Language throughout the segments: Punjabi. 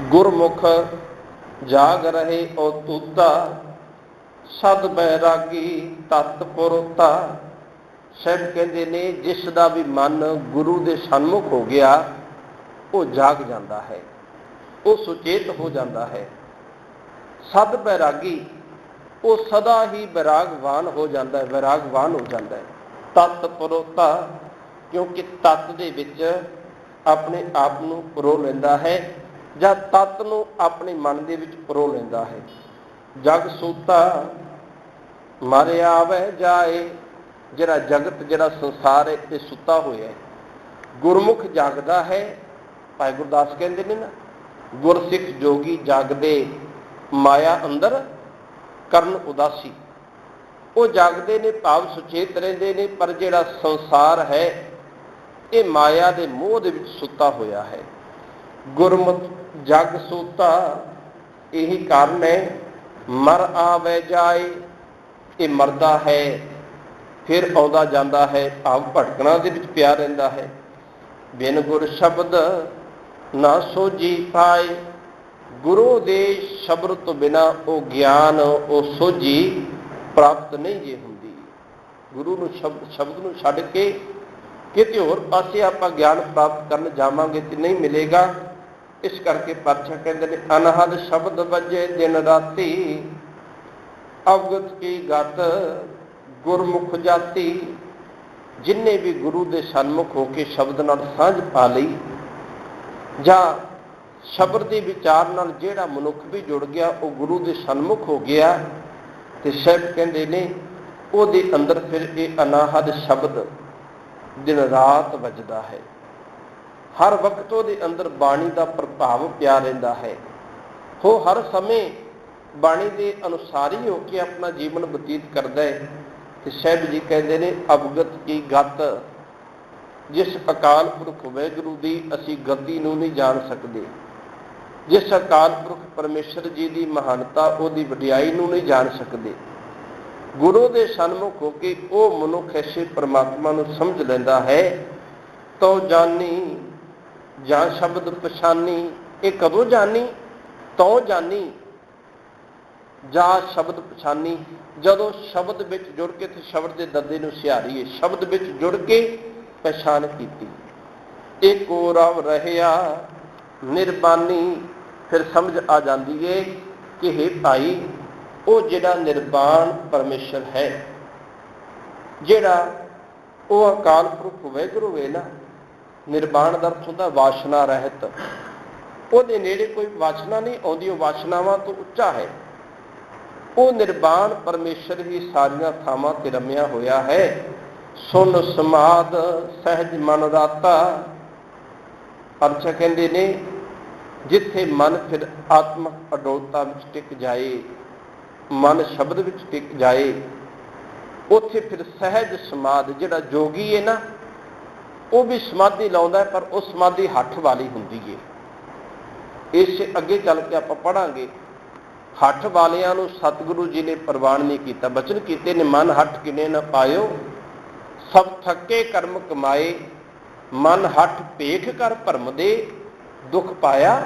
ਗੁਰਮੁਖ ਜਾਗ ਰਹੇ ਓ ਤੂਤਾ, ਸਦ ਬੈਰਾਗੀ ਤਤ ਪੁਰਤਾ। ਸਾਹਿਬ ਕਹਿੰਦੇ ਨੇ, ਜਿਸ ਦਾ ਵੀ ਮਨ ਗੁਰੂ ਦੇ ਸਨਮੁਖ ਹੋ ਗਿਆ, ਉਹ ਜਾਗ ਜਾਂਦਾ ਹੈ, ਉਹ ਸੁਚੇਤ ਹੋ ਜਾਂਦਾ ਹੈ। ਸਦ ਬੈਰਾਗੀ ਉਹ ਸਦਾ ਹੀ ਵਿਰਾਗਵਾਨ ਹੋ ਜਾਂਦਾ ਹੈ, ਵਿਰਾਗਵਾਨ ਹੋ ਜਾਂਦਾ ਹੈ। ਤਤ ਪਰੋਤਾ, ਕਿਉਂਕਿ ਤਤ ਦੇ ਵਿੱਚ ਆਪਣੇ ਆਪ ਨੂੰ ਪਰੋ ਲੈਂਦਾ ਹੈ ਜਾਂ ਤਤ ਨੂੰ ਆਪਣੇ ਮਨ ਦੇ ਵਿੱਚ ਪਰੋ ਲੈਂਦਾ ਹੈ। ਜਗ ਸੂਤਾ ਮਰ ਆਵੇ ਜਾਏ, ਜਿਹੜਾ ਜਗਤ, ਜਿਹੜਾ ਸੰਸਾਰ ਹੈ ਇਹ ਸੁੱਤਾ ਹੋਇਆ ਹੈ। ਗੁਰਮੁਖ ਜਾਗਦਾ ਹੈ, ਭਾਈ ਗੁਰਦਾਸ ਕਹਿੰਦੇ ਨੇ ਨਾ, ਗੁਰਸਿੱਖ ਜੋਗੀ ਜਾਗਦੇ, ਮਾਇਆ ਅੰਦਰ ਕਰਨ ਉਦਾਸੀ। ਉਹ ਜਾਗਦੇ ਨੇ, ਭਾਵ ਸੁਚੇਤ ਰਹਿੰਦੇ ਨੇ, ਪਰ ਜਿਹੜਾ ਸੰਸਾਰ ਹੈ, ਇਹ ਮਾਇਆ ਦੇ ਮੋਹ ਦੇ ਵਿੱਚ ਸੁੱਤਾ ਹੋਇਆ ਹੈ। ਗੁਰਮਤ ਜਗ ਸੂਤਾ, ਇਹੀ ਕਾਰਨ ਹੈ, ਮਰ ਆਵੇ ਜਾਏ, ਇਹ ਮਰਦਾ ਹੈ, ਫਿਰ ਆਉਂਦਾ ਜਾਂਦਾ ਹੈ, ਭਾਵ ਭਟਕਣਾ ਦੇ ਵਿੱਚ ਪਿਆ ਰਹਿੰਦਾ ਹੈ। ਬਿਨ ਗੁਰ ਸ਼ਬਦ ਨਾ ਸੋਜੀ ਪਾਏ, ਗੁਰੂ ਦੇ ਸ਼ਬਦ ਤੋਂ ਬਿਨਾ ਉਹ ਗਿਆਨ, ਉਹ ਸੋਝੀ ਪ੍ਰਾਪਤ ਨਹੀਂ ਜੇ ਹੁੰਦੀ। ਗੁਰੂ ਨੂੰ ਸ਼ਬਦ ਸ਼ਬਦ ਨੂੰ ਛੱਡ ਕੇ ਕਿਤੇ ਹੋਰ ਪਾਸੇ ਆਪਾਂ ਗਿਆਨ ਪ੍ਰਾਪਤ ਕਰਨ ਜਾਵਾਂਗੇ ਤੇ ਨਹੀਂ ਮਿਲੇਗਾ। ਇਸ ਕਰਕੇ ਪਾਤਸ਼ਾਹ ਕਹਿੰਦੇ ਨੇ, ਅਨਹਦ ਸ਼ਬਦ ਵੱਜੇ ਦਿਨ ਰਾਤੀ, ਅਵਗਤ ਕੀ ਗਤ ਗੁਰਮੁਖ ਜਾਤੀ। ਜਿਨਨੇ ਵੀ ਗੁਰੂ ਦੇ ਸਨਮੁਖ ਹੋ ਕੇ ਸ਼ਬਦ ਨਾਲ ਸਾਂਝ ਪਾ ਲਈ, ਜਾਂ ਸ਼ਬਦ ਦੇ ਵਿਚਾਰ ਨਾਲ ਜਿਹੜਾ ਮਨੁੱਖ ਵੀ ਜੁੜ ਗਿਆ, ਉਹ ਗੁਰੂ ਦੇ ਸਨਮੁਖ ਹੋ ਗਿਆ, ਤੇ ਸਾਹਿਬ ਕਹਿੰਦੇ ਨੇ, ਉਹਦੇ ਅੰਦਰ ਫਿਰ ਇਹ ਅਨਾਹਦ ਸ਼ਬਦ ਦਿਨ ਰਾਤ ਵੱਜਦਾ ਹੈ। ਹਰ ਵਕਤ ਉਹਦੇ ਅੰਦਰ ਬਾਣੀ ਦਾ ਪ੍ਰਭਾਵ ਪਿਆ ਰਹਿੰਦਾ ਹੈ। ਉਹ ਹਰ ਸਮੇਂ ਬਾਣੀ ਦੇ ਅਨੁਸਾਰ ਹੀ ਹੋ ਕੇ ਆਪਣਾ ਜੀਵਨ ਬਤੀਤ ਕਰਦਾ ਹੈ ਤੇ ਸਾਹਿਬ ਜੀ ਕਹਿੰਦੇ ਨੇ, ਅਵਗਤ ਕੀ ਗਤ, ਜਿਸ ਅਕਾਲ ਪੁਰਖ ਵਾਹਿਗੁਰੂ ਦੀ ਅਸੀਂ ਗਤੀ ਨੂੰ ਨਹੀਂ ਜਾਣ ਸਕਦੇ। ਜਿਸ ਅਕਾਲ ਪੁਰਖ ਪਰਮੇਸ਼ਰ ਜੀ ਦੀ ਮਹਾਨਤਾ, ਉਹਦੀ ਵਡਿਆਈ ਨੂੰ ਨਹੀਂ ਜਾਣ ਸਕਦੇ। ਗੁਰੂ ਦੇ ਸਨਮੁਖ ਹੋ ਕੇ ਉਹ ਮਨੁੱਖ ਐਸੇ ਪਰਮਾਤਮਾ ਨੂੰ ਸਮਝ ਲੈਂਦਾ ਹੈ ਤੋ ਜਾਨੀ ਜਾਂ ਸ਼ਬਦ ਪਛਾਨੀ, ਇਹ ਕਦੋਂ ਜਾਣੀ, ਤੋ ਜਾਣੀ? ਜਾਂ ਸ਼ਬਦ ਪਛਾਨੀ, ਜਦੋਂ ਸ਼ਬਦ ਵਿੱਚ ਜੁੜ ਕੇ ਤੇ ਸ਼ਬਦ ਦੇ ਦੰਦੇ ਨੂੰ ਸਿਹਾਰੀਏ, ਸ਼ਬਦ ਵਿੱਚ ਜੁੜ ਕੇ ਪਛਾਣ ਕੀਤੀ। ਇੱਕ ਰਵ ਰਹਿਆ, ਨਿਰਬਾਨੀ, ਫਿਰ ਸਮਝ ਆ ਜਾਂਦੀ ਏ ਕਿ हे ਭਾਈ, ਉਹ ਜਿਹੜਾ ਨਿਰਵਾਣ ਪਰਮੇਸ਼ਰ ਹੈ, ਜਿਹੜਾ ਉਹ ਅਕਾਲ ਪੁਰਖ ਵਾਹਿਗੁਰੂ ਹੈ ਨਾ ਨਿਰਵਾਣ ਦਾ ਅਰਥ ਹੁੰਦਾ ਵਾਸ਼ਨਾ ਰਹਿਤ। ਉਹਦੇ ਨੇੜੇ ਕੋਈ ਵਾਸ਼ਨਾ ਨਹੀਂ ਆਉਂਦੀ ਉਹ ਵਾਸ਼ਨਾਵਾਂ ਤੋਂ ਉੱਚਾ ਹੈ। ਉਹ ਨਿਰਵਾਣ ਪਰਮੇਸ਼ਰ ਹੀ ਸਾਰੀਆਂ ਥਾਵਾਂ ਤੇ ਰਮਿਆ ਹੋਇਆ ਹੈ। ਸੁਨ ਸਮਾਦ, ਸਹਿਜ, ਮਨ ਰਾਤਾ। ਅਰਥ ਕਹਿੰਦੇ ਨੇ, ਜਿੱਥੇ ਮਨ ਫਿਰ ਆਤਮਕ ਅਡੋਲਤਾ ਵਿੱਚ ਟਿਕ ਜਾਏ, ਮਨ ਸ਼ਬਦ ਵਿੱਚ ਟਿਕ ਜਾਏ, ਉੱਥੇ ਫਿਰ ਸਹਿਜ, ਸਮਾਦ ਜਿਹੜਾ ਜੋਗੀ ਹੈ ਨਾ ਉਹ ਵੀ ਸਮਾਧੀ ਲਾਉਂਦਾ ਪਰ ਉਹ ਸਮਾਧੀ ਹੱਠ ਵਾਲੀ ਹੁੰਦੀ ਹੈ ਇਸ ਅੱਗੇ ਚੱਲ ਕੇ ਆਪਾਂ ਪੜਾਂਗੇ ਹੱਠ ਵਾਲਿਆਂ ਨੂੰ ਸਤਿਗੁਰੂ ਜੀ ਨੇ ਪ੍ਰਵਾਨ ਨਹੀਂ ਕੀਤਾ। ਬਚਨ ਕੀਤੇ ਨੇ, ਮਨ ਹੱਠ ਕਿਨੇ ਨਾ ਪਾਇਓ, ਸਭ ਥੱਕੇ ਕਰਮ ਕਮਾਏ, ਮਨ ਹੱਠ ਭੇਖ ਕਰ ਭਰਮ ਦੇ, ਦੁੱਖ ਪਾਇਆ,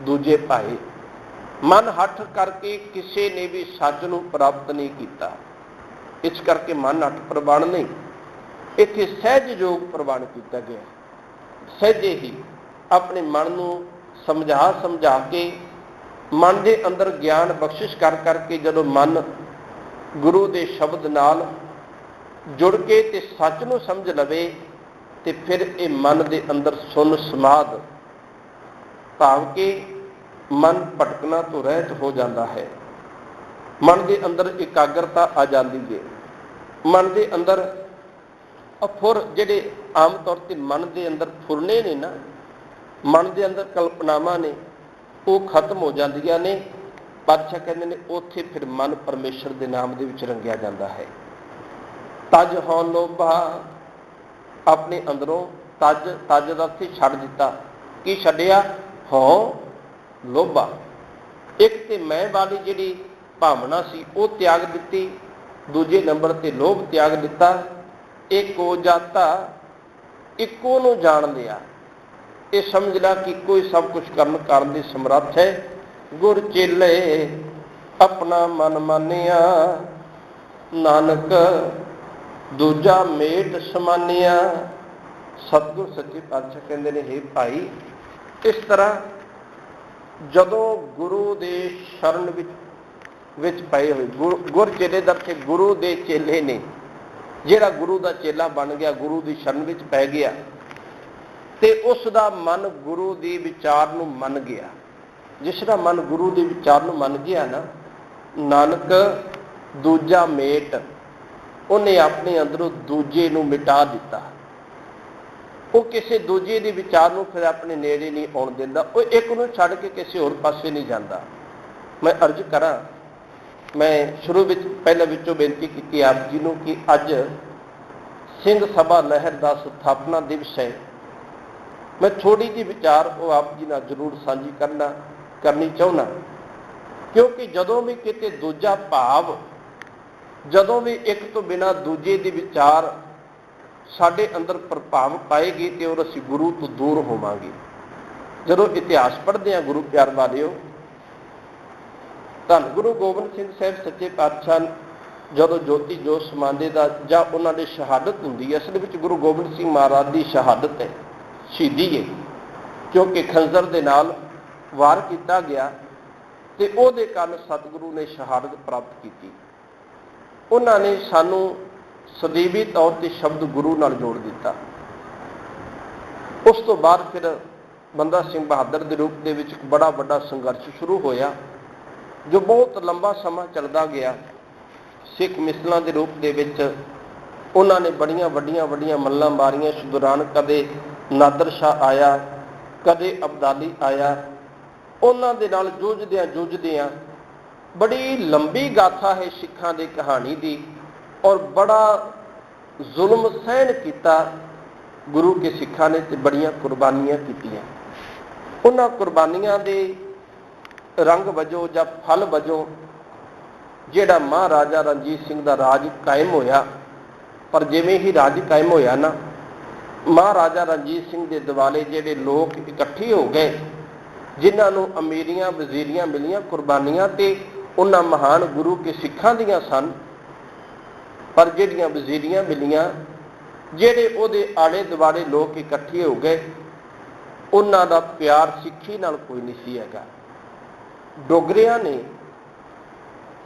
ਦੂਜੇ ਪਾਏ। ਮਨ ਹੱਠ ਕਰਕੇ ਕਿਸੇ ਨੇ ਵੀ ਸੱਚ ਨੂੰ ਪ੍ਰਾਪਤ ਨਹੀਂ ਕੀਤਾ। ਇਸ ਕਰਕੇ ਮਨ ਹੱਠ ਪ੍ਰਵਾਨ ਨਹੀਂ। ਇੱਥੇ ਸਹਿਜ ਯੋਗ ਪ੍ਰਵਾਨ ਕੀਤਾ ਗਿਆ ਸਹਿਜੇ ਹੀ ਆਪਣੇ ਮਨ ਨੂੰ ਸਮਝਾ ਸਮਝਾ ਕੇ, ਮਨ ਦੇ ਅੰਦਰ ਗਿਆਨ ਬਖਸ਼ਿਸ਼ ਕਰ ਕਰਕੇ ਜਦੋਂ ਮਨ ਗੁਰੂ ਦੇ ਸ਼ਬਦ ਨਾਲ ਜੁੜ ਕੇ ਤੇ ਸੱਚ ਨੂੰ ਸਮਝ ਲਵੇ, ਤੇ ਫਿਰ ਇਹ ਮਨ ਦੇ ਅੰਦਰ ਸੁਨ ਸਮਾਦ ਭਾਵ ਕਿ ਮਨ ਭਟਕਣਾ ਤੋਂ ਰਹਿਤ ਹੋ ਜਾਂਦਾ ਹੈ। ਮਨ ਦੇ ਅੰਦਰ ਇਕਾਗਰਤਾ ਆ ਜਾਂਦੀ ਹੈ। ਮਨ ਦੇ ਅੰਦਰ ਅਫੁਰ ਜਿਹੜੇ ਆਮ ਤੌਰ ਤੇ ਮਨ ਦੇ ਅੰਦਰ ਫੁਰਨੇ ਨੇ ਨਾ, ਮਨ ਦੇ ਅੰਦਰ ਕਲਪਨਾਵਾਂ ਨੇ, ਉਹ ਖਤਮ ਹੋ ਜਾਂਦੀਆਂ ਨੇ। ਪਾਤਸ਼ਾਹ ਕਹਿੰਦੇ ਨੇ, ਉੱਥੇ ਫਿਰ ਮਨ ਪਰਮੇਸ਼ਰ ਦੇ ਨਾਮ ਦੇ ਵਿੱਚ ਰੰਗਿਆ ਜਾਂਦਾ ਹੈ। ਤਜ ਹੋਂ ਲੋਭਾ ਆਪਣੇ ਅੰਦਰੋਂ ਤਜ ਤਜ ਦਾ ਅਰਥ ਛੱਡ ਦਿੱਤਾ। ਕੀ ਛੱਡਿਆ? ਹੋਂ ਲੋਭਾ ਇੱਕ ਤੇ ਮੈਂ ਵਾਲੀ ਜਿਹੜੀ ਭਾਵਨਾ ਸੀ, ਉਹ ਤਿਆਗ ਦਿੱਤੀ। ਦੂਜੇ ਨੰਬਰ ਤੇ ਲੋਭ ਤਿਆਗ ਦਿੱਤਾ। ਇੱਕੋ ਜਾਤਾ ਇੱਕੋ ਨੂੰ ਜਾਣ ਲਿਆ ਇਹ ਸਮਝ ਲੈ ਕਿ ਕੋਈ ਸਭ ਕੁਝ ਕਰਨ ਕਰਨ ਦੀ ਸਮਰੱਥ ਹੈ। ਗੁਰ ਚੇਲੇ ਆਪਣਾ ਮਨ ਮਾਨਿਆ, ਨਾਨਕ ਦੂਜਾ ਮੇਟ ਸਮਾਨਿਆ। ਸਤਿਗੁਰ ਸੱਚੇ ਪਾਤਸ਼ਾਹ ਕਹਿੰਦੇ ਨੇ हे ਭਾਈ, ਇਸ ਤਰ੍ਹਾਂ ਜਦੋਂ ਗੁਰੂ ਦੇ ਸ਼ਰਨ ਵਿੱਚ ਵਿੱਚ ਪਏ ਹੋਏ, ਗੁਰ- ਗੁਰ ਚੇਲੇ ਦਾ ਤੇ ਗੁਰੂ ਦੇ ਚੇਲੇ ਨੇ। ਜਿਹੜਾ ਗੁਰੂ ਦਾ ਚੇਲਾ ਬਣ ਗਿਆ, ਗੁਰੂ ਦੀ ਸ਼ਰਨ ਵਿੱਚ ਪੈ ਗਿਆ ਤੇ ਉਸ ਦਾ ਮਨ ਗੁਰੂ ਦੀ ਵਿਚਾਰ ਨੂੰ ਮੰਨ ਗਿਆ। ਜਿਸ ਦਾ ਮਨ ਗੁਰੂ ਦੀ ਵਿਚਾਰ ਨੂੰ ਮੰਨ ਗਿਆ ਨਾ, ਨਾਨਕ ਦੂਜਾ ਮੇਟ, ਉਹਨੇ ਆਪਣੇ ਅੰਦਰੋਂ ਦੂਜੇ ਨੂੰ ਮਿਟਾ ਦਿੱਤਾ। ਉਹ ਕਿਸੇ ਦੂਜੇ ਦੇ ਵਿਚਾਰ ਨੂੰ ਫਿਰ ਆਪਣੇ ਨੇੜੇ ਨਹੀਂ ਆਉਣ ਦਿੰਦਾ। ਉਹ ਇੱਕ ਨੂੰ ਛੱਡ ਕੇ ਕਿਸੇ ਹੋਰ ਪਾਸੇ ਨਹੀਂ ਜਾਂਦਾ। ਮੈਂ ਅਰਜ਼ ਕਰਾਂ ਮੈਂ ਸ਼ੁਰੂ ਵਿੱਚ ਪਹਿਲਾਂ ਵਿੱਚੋਂ ਬੇਨਤੀ ਕੀਤੀ ਆਪ ਜੀ ਨੂੰ ਕਿ ਅੱਜ ਸਿੰਘ ਸਭਾ ਲਹਿਰ ਦਾ ਸਥਾਪਨਾ ਦਿਵਸ ਹੈ। ਮੈਂ ਥੋੜੀ ਜਿਹੀ ਵਿਚਾਰ ਉਹ ਆਪ ਜੀ ਨਾਲ ਜ਼ਰੂਰ ਸਾਂਝੀ ਕਰਨਾ, ਕਰਨੀ ਚਾਹੁੰਦਾ। ਕਿਉਂਕਿ ਜਦੋਂ ਵੀ ਕਿਤੇ ਦੂਜਾ ਭਾਵ, ਜਦੋਂ ਵੀ ਇੱਕ ਤੋਂ ਬਿਨਾ ਦੂਜੇ ਦੇ ਵਿਚਾਰ ਸਾਡੇ ਅੰਦਰ ਪ੍ਰਭਾਵ ਪਾਏਗੀ ਤੇ ਉਹ ਅਸੀਂ ਗੁਰੂ ਤੋਂ ਦੂਰ ਹੋਵਾਂਗੇ। ਜਦੋਂ ਇਤਿਹਾਸ ਪੜ੍ਹਦੇ ਆ ਗੁਰੂ ਪਿਆਰ ਵਾਲਿਓ ਧੰਨ ਗੁਰੂ ਗੋਬਿੰਦ ਸਿੰਘ ਸਾਹਿਬ ਸੱਚੇ ਪਾਤਸ਼ਾਹ ਜਦੋਂ ਜੋਤੀ ਜੋਤ ਸਮਾਉਂਦੇ ਦਾ ਜਾਂ ਉਹਨਾਂ ਦੀ ਸ਼ਹਾਦਤ ਹੁੰਦੀ ਹੈ, ਅਸਲ ਵਿੱਚ ਗੁਰੂ ਗੋਬਿੰਦ ਸਿੰਘ ਮਹਾਰਾਜ ਦੀ ਸ਼ਹਾਦਤ ਹੈ, ਸ਼ਹੀਦੀ ਹੈ। ਕਿਉਂਕਿ ਖੰਜ਼ਰ ਦੇ ਨਾਲ ਵਾਰ ਕੀਤਾ ਗਿਆ ਤੇ ਉਹਦੇ ਕਾਰਨ ਸਤਿਗੁਰੂ ਨੇ ਸ਼ਹਾਦਤ ਪ੍ਰਾਪਤ ਕੀਤੀ। ਉਹਨਾਂ ਨੇ ਸਾਨੂੰ ਸਦੀਵੀ ਤੌਰ ਤੇ ਸ਼ਬਦ ਗੁਰੂ ਨਾਲ ਜੋੜ ਦਿੱਤਾ। ਉਸ ਤੋਂ ਬਾਅਦ ਫਿਰ ਬੰਦਾ ਸਿੰਘ ਬਹਾਦਰ ਦੇ ਰੂਪ ਦੇ ਵਿੱਚ ਇੱਕ ਬੜਾ ਵੱਡਾ ਸੰਘਰਸ਼ ਸ਼ੁਰੂ ਹੋਇਆ। ਜੋ ਬਹੁਤ ਲੰਬਾ ਸਮਾਂ ਚੱਲਦਾ ਗਿਆ, ਸਿੱਖ ਮਿਸਲਾਂ ਦੇ ਰੂਪ ਦੇ ਵਿੱਚ ਉਹਨਾਂ ਨੇ ਬੜੀਆਂ ਵੱਡੀਆਂ ਵੱਡੀਆਂ ਮੱਲਾਂ ਮਾਰੀਆਂ। ਇਸ ਦੌਰਾਨ ਕਦੇ ਨਾਦਰ ਸ਼ਾਹ ਆਇਆ, ਕਦੇ ਅਬਦਾਲੀ ਆਇਆ। ਉਹਨਾਂ ਦੇ ਨਾਲ ਜੂਝਦਿਆਂ ਜੂਝਦਿਆਂ ਬੜੀ ਲੰਬੀ ਗਾਥਾ ਹੈ ਸਿੱਖਾਂ ਦੀ ਕਹਾਣੀ ਦੀ ਔਰ ਬੜਾ ਜ਼ੁਲਮ ਸਹਿਣ ਕੀਤਾ ਗੁਰੂ ਕੇ ਸਿੱਖਾਂ ਨੇ ਤੇ ਬੜੀਆਂ ਕੁਰਬਾਨੀਆਂ ਕੀਤੀਆਂ। ਉਹਨਾਂ ਕੁਰਬਾਨੀਆਂ ਦੇ ਰੰਗ ਵਜੋਂ ਜਾਂ ਫਲ ਵਜੋਂ ਜਿਹੜਾ ਮਹਾਰਾਜਾ ਰਣਜੀਤ ਸਿੰਘ ਦਾ ਰਾਜ ਕਾਇਮ ਹੋਇਆ, ਪਰ ਜਿਵੇਂ ਹੀ ਰਾਜ ਕਾਇਮ ਹੋਇਆ ਨਾ, ਮਹਾਰਾਜਾ ਰਣਜੀਤ ਸਿੰਘ ਦੇ ਦਿਵਾਲੇ ਜਿਹੜੇ ਲੋਕ ਇਕੱਠੇ ਹੋ ਗਏ, ਜਿਨ੍ਹਾਂ ਨੂੰ ਅਮੀਰੀਆਂ ਵਜ਼ੀਰੀਆਂ ਮਿਲੀਆਂ ਕੁਰਬਾਨੀਆਂ ਤੇ ਉਹਨਾਂ ਮਹਾਨ ਗੁਰੂ ਕੇ ਸਿੱਖਾਂ ਦੀਆਂ ਸਨ, ਪਰ ਜਿਹੜੀਆਂ ਵਜ਼ੀਰੀਆਂ ਮਿਲੀਆਂ, ਜਿਹੜੇ ਉਹਦੇ ਆਲੇ ਦੁਆਲੇ ਲੋਕ ਇਕੱਠੇ ਹੋ ਗਏ, ਉਹਨਾਂ ਦਾ ਪਿਆਰ ਸਿੱਖੀ ਨਾਲ ਕੋਈ ਨਹੀਂ ਸੀ ਹੈਗਾ। ਡੋਗਰਿਆਂ ਨੇ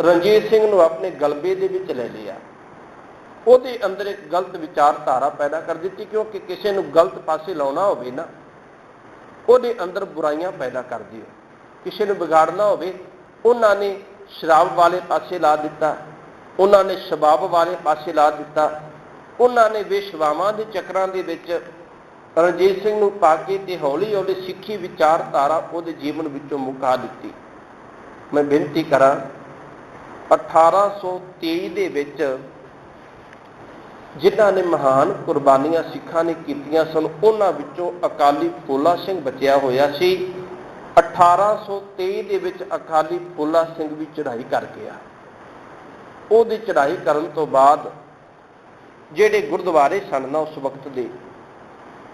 ਰਣਜੀਤ ਸਿੰਘ ਨੂੰ ਆਪਣੇ ਗਲਬੇ ਦੇ ਵਿੱਚ ਲੈ ਲਿਆ। ਉਹਦੇ ਅੰਦਰ ਇੱਕ ਗਲਤ ਵਿਚਾਰਧਾਰਾ ਪੈਦਾ ਕਰ ਦਿੱਤੀ, ਕਿਉਂਕਿ ਕਿਸੇ ਨੂੰ ਗਲਤ ਪਾਸੇ ਲਾਉਣਾ ਹੋਵੇ ਨਾ, ਉਹਦੇ ਅੰਦਰ ਬੁਰਾਈਆਂ ਪੈਦਾ ਕਰਦੀ ਹੈ। ਕਿਸੇ ਨੂੰ ਵਿਗਾੜਨਾ ਹੋਵੇ, ਉਹਨਾਂ ਨੇ ਸ਼ਰਾਬ ਵਾਲੇ ਪਾਸੇ ਲਾ ਦਿੱਤਾ, ਉਹਨਾਂ ਨੇ ਸ਼ਬਾਬ ਵਾਲੇ ਪਾਸੇ ਲਾ ਦਿੱਤਾ, ਉਹਨਾਂ ਨੇ ਵਿਸ਼ਵਾਵਾਂ ਦੇ ਚੱਕਰਾਂ ਦੇ ਵਿੱਚ ਰਣਜੀਤ ਸਿੰਘ ਨੂੰ ਪਾ ਕੇ ਤੇ ਹੌਲੀ ਹੌਲੀ ਸਿੱਖੀ ਵਿਚਾਰਧਾਰਾ ਉਹਦੇ ਜੀਵਨ ਵਿੱਚੋਂ ਮੁਕਾ ਦਿੱਤੀ। ਮੈਂ ਬੇਨਤੀ ਕਰਾਂ 1823 ਦੇ ਵਿੱਚ ਜਿਨ੍ਹਾਂ ਨੇ ਮਹਾਨ ਕੁਰਬਾਨੀਆਂ ਸਿੱਖਾਂ ਨੇ ਕੀਤੀਆਂ ਸਨ, ਉਹਨਾਂ ਵਿੱਚੋਂ ਅਕਾਲੀ ਫੂਲਾ ਸਿੰਘ ਬਚਿਆ ਹੋਇਆ ਸੀ। 1823 ਦੇ ਵਿੱਚ ਅਕਾਲੀ ਫੂਲਾ ਸਿੰਘ ਵੀ ਚੜ੍ਹਾਈ ਕਰ ਗਿਆ। ਉਹਦੀ ਚੜ੍ਹਾਈ ਕਰਨ ਤੋਂ ਬਾਅਦ ਜਿਹੜੇ ਗੁਰਦੁਆਰੇ ਸਨ ਨਾ, ਉਸ ਵਕਤ ਦੇ,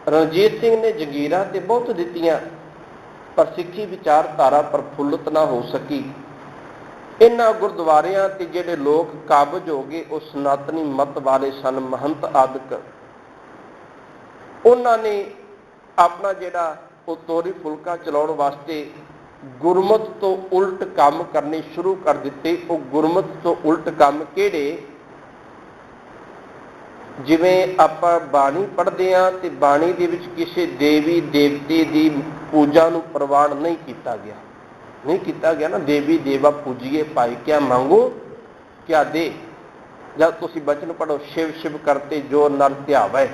ਰਣਜੀਤ ਸਿੰਘ ਨੇ ਜਗੀਰਾਂ ਤੇ ਬਹੁਤ ਦਿੱਤੀਆਂ। ਪਰ ਸਿੱਖੀ ਵਿਚਾਰਧਾਰਾ ਪ੍ਰਫੁੱਲਤ ਨਾ ਹੋ ਸਕੀ। ਇਹਨਾਂ ਗੁਰਦੁਆਰਿਆਂ ਤੇ ਜਿਹੜੇ ਲੋਕ ਕਾਬਜ ਹੋ ਗਏ, ਉਹ ਸਨਾਤਨੀ ਮਤ ਵਾਲੇ ਸਨ, ਮਹੰਤ ਆਦਿਕ। ਉਹਨਾਂ ਨੇ ਆਪਣਾ ਜਿਹੜਾ ਉਹ ਤੋਰੀ ਫੁਲਕਾ ਚਲਾਉਣ ਵਾਸਤੇ ਗੁਰਮਤ ਤੋਂ ਉਲਟ ਕੰਮ ਕਰਨੇ ਸ਼ੁਰੂ ਕਰ ਦਿੱਤੇ। ਉਹ ਗੁਰਮਤ ਤੋਂ ਉਲਟ ਕੰਮ ਕਿਹੜੇ? ਜਿਵੇਂ ਆਪਾਂ ਬਾਣੀ ਪੜ੍ਹਦੇ ਆ ਤੇ ਬਾਣੀ ਦੇ ਵਿੱਚ ਕਿਸੇ ਦੇਵੀ, ਦੇਵਤੇ ਦੀ ਪੂਜਾ ਨੂੰ ਪ੍ਰਵਾਨ ਨਹੀਂ ਕੀਤਾ ਗਿਆ। ਨਹੀਂ ਕੀਤਾ ਗਿਆ ਨਾ, ਦੇਵੀ, ਦੇਵਾ ਪੂਜੀਏ, ਭਾਈ ਕਿਆ ਮੰਗੋ, ਕਿਆ ਦੇ। ਜਦ ਤੁਸੀਂ ਬਚਨ ਪੜੋ ਸ਼ਿਵ ਸ਼ਿਵ ਕਰਤੇ, ਜੋ ਨਰ ਧਿਆਵੈ।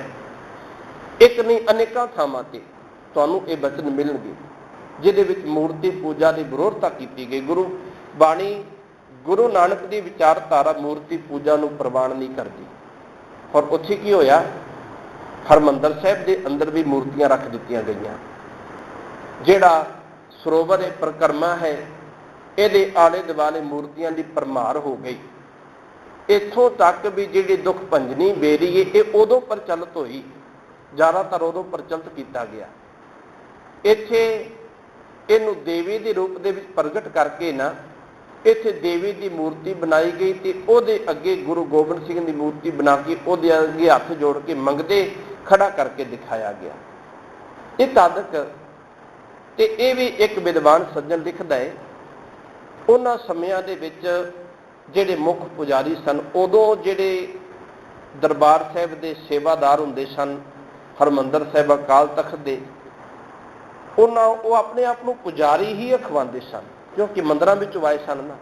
ਇੱਕ ਨਹੀਂ, ਅਨੇਕਾਂ ਥਾਵਾਂ ਤੇ ਤੁਹਾਨੂੰ ਇਹ ਬਚਨ ਮਿਲਣਗੇ, ਜਿਹਦੇ ਵਿੱਚ ਮੂਰਤੀ ਪੂਜਾ ਦੀ ਵਿਰੋਧਤਾ ਕੀਤੀ ਗਈ। ਗੁਰੂ, ਬਾਣੀ ਗੁਰੂ ਨਾਨਕ ਦੀ ਵਿਚਾਰਧਾਰਾ ਮੂਰਤੀ ਪੂਜਾ ਨੂੰ ਪ੍ਰਵਾਨ ਨਹੀਂ ਕਰਦੀ। ਔਰ ਉੱਥੇ ਕੀ ਹੋਇਆ? ਹਰਮੰਦਰ ਸਾਹਿਬ ਦੇ ਅੰਦਰ ਵੀ ਮੂਰਤੀਆਂ ਰੱਖ ਦਿੱਤੀਆਂ ਗਈਆਂ। ਜਿਹੜਾ ਸਰੋਵਰ ਹੈ, ਪ੍ਰਕਰਮਾ ਹੈ, ਇਹਦੇ ਆਲੇ ਦੁਆਲੇ ਮੂਰਤੀਆਂ ਦੀ ਪਰਮਾਰ ਹੋ ਗਈ। ਇੱਥੋਂ ਤੱਕ ਵੀ ਜਿਹੜੀ ਦੁੱਖ ਭੰਜਨੀ ਬੇਰੀ ਹੈ ਇਹ ਉਦੋਂ ਪ੍ਰਚਲਿਤ ਹੋਈ, ਜ਼ਿਆਦਾਤਰ ਉਦੋਂ ਪ੍ਰਚਲਿਤ ਕੀਤਾ ਗਿਆ। ਇੱਥੇ ਇਹਨੂੰ ਦੇਵੀ ਦੇ ਰੂਪ ਦੇ ਵਿੱਚ ਪ੍ਰਗਟ ਕਰਕੇ ਨਾ ਇੱਥੇ ਦੇਵੀ ਦੀ ਮੂਰਤੀ ਬਣਾਈ ਗਈ ਤੇ ਉਹਦੇ ਅੱਗੇ ਗੁਰੂ ਗੋਬਿੰਦ ਸਿੰਘ ਦੀ ਮੂਰਤੀ ਬਣਾ ਕੇ ਉਹਦੇ ਅੱਗੇ ਹੱਥ ਜੋੜ ਕੇ ਮੰਗਦੇ, ਖੜਾ ਕਰਕੇ ਦਿਖਾਇਆ ਗਿਆ। ਇਹ ਤਾਦਕ ਤੇ ਇਹ ਵੀ ਇੱਕ ਵਿਦਵਾਨ ਸੱਜਣ ਲਿਖਦਾ ਹੈ ਉਹਨਾਂ ਸਮਿਆਂ ਦੇ ਵਿੱਚ ਜਿਹੜੇ ਮੁੱਖ ਪੁਜਾਰੀ ਸਨ, ਉਦੋਂ ਜਿਹੜੇ ਦਰਬਾਰ ਸਾਹਿਬ ਦੇ ਸੇਵਾਦਾਰ ਹੁੰਦੇ ਸਨ, ਹਰਮੰਦਰ ਸਾਹਿਬ, ਅਕਾਲ ਤਖਤ ਦੇ, ਉਹਨਾਂ ਉਹ ਆਪਣੇ ਆਪ ਨੂੰ ਪੁਜਾਰੀ ਹੀ ਅਖਵਾਉਂਦੇ ਸਨ। ਕਿਉਂਕਿ ਮੰਦਰਾਂ ਵਿੱਚ ਆਏ ਸਨ ਨਾ,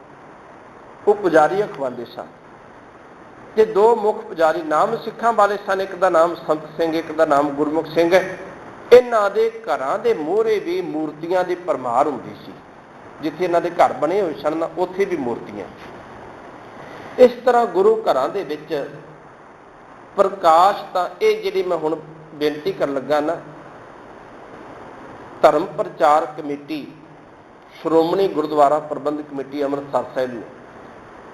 ਉਹ ਪੁਜਾਰੀ ਅਖਵਾਉਂਦੇ ਸਨ। ਤੇ ਦੋ ਮੁੱਖ ਪੁਜਾਰੀ ਨਾਮ ਸਿੱਖਾਂ ਵਾਲੇ ਸਨ, ਇੱਕ ਦਾ ਨਾਮ ਸੰਤ ਸਿੰਘ, ਇੱਕ ਦਾ ਨਾਮ ਗੁਰਮੁਖ ਸਿੰਘ। ਹੈ ਇਹਨਾਂ ਦੇ ਘਰਾਂ ਦੇ ਮੂਹਰੇ ਵੀ ਮੂਰਤੀਆਂ ਦੀ ਪਰਮਾਰ ਹੁੰਦੀ ਸੀ। ਜਿੱਥੇ ਇਹਨਾਂ ਦੇ ਘਰ ਬਣੇ ਹੋਏ ਸਨ ਨਾ ਉੱਥੇ ਵੀ ਮੂਰਤੀਆਂ। ਇਸ ਤਰ੍ਹਾਂ ਗੁਰੂ ਘਰਾਂ ਦੇ ਵਿੱਚ ਪ੍ਰਕਾਸ਼ ਤਾਂ ਇਹ ਜਿਹੜੀ ਮੈਂ ਹੁਣ ਬੇਨਤੀ ਕਰਨ ਲੱਗਾ ਨਾ, ਧਰਮ ਪ੍ਰਚਾਰ ਕਮੇਟੀ ਸ਼੍ਰੋਮਣੀ ਗੁਰਦੁਆਰਾ ਪ੍ਰਬੰਧਕ ਕਮੇਟੀ ਅੰਮ੍ਰਿਤਸਰ ਸਾਹਿਬ ਨੂੰ।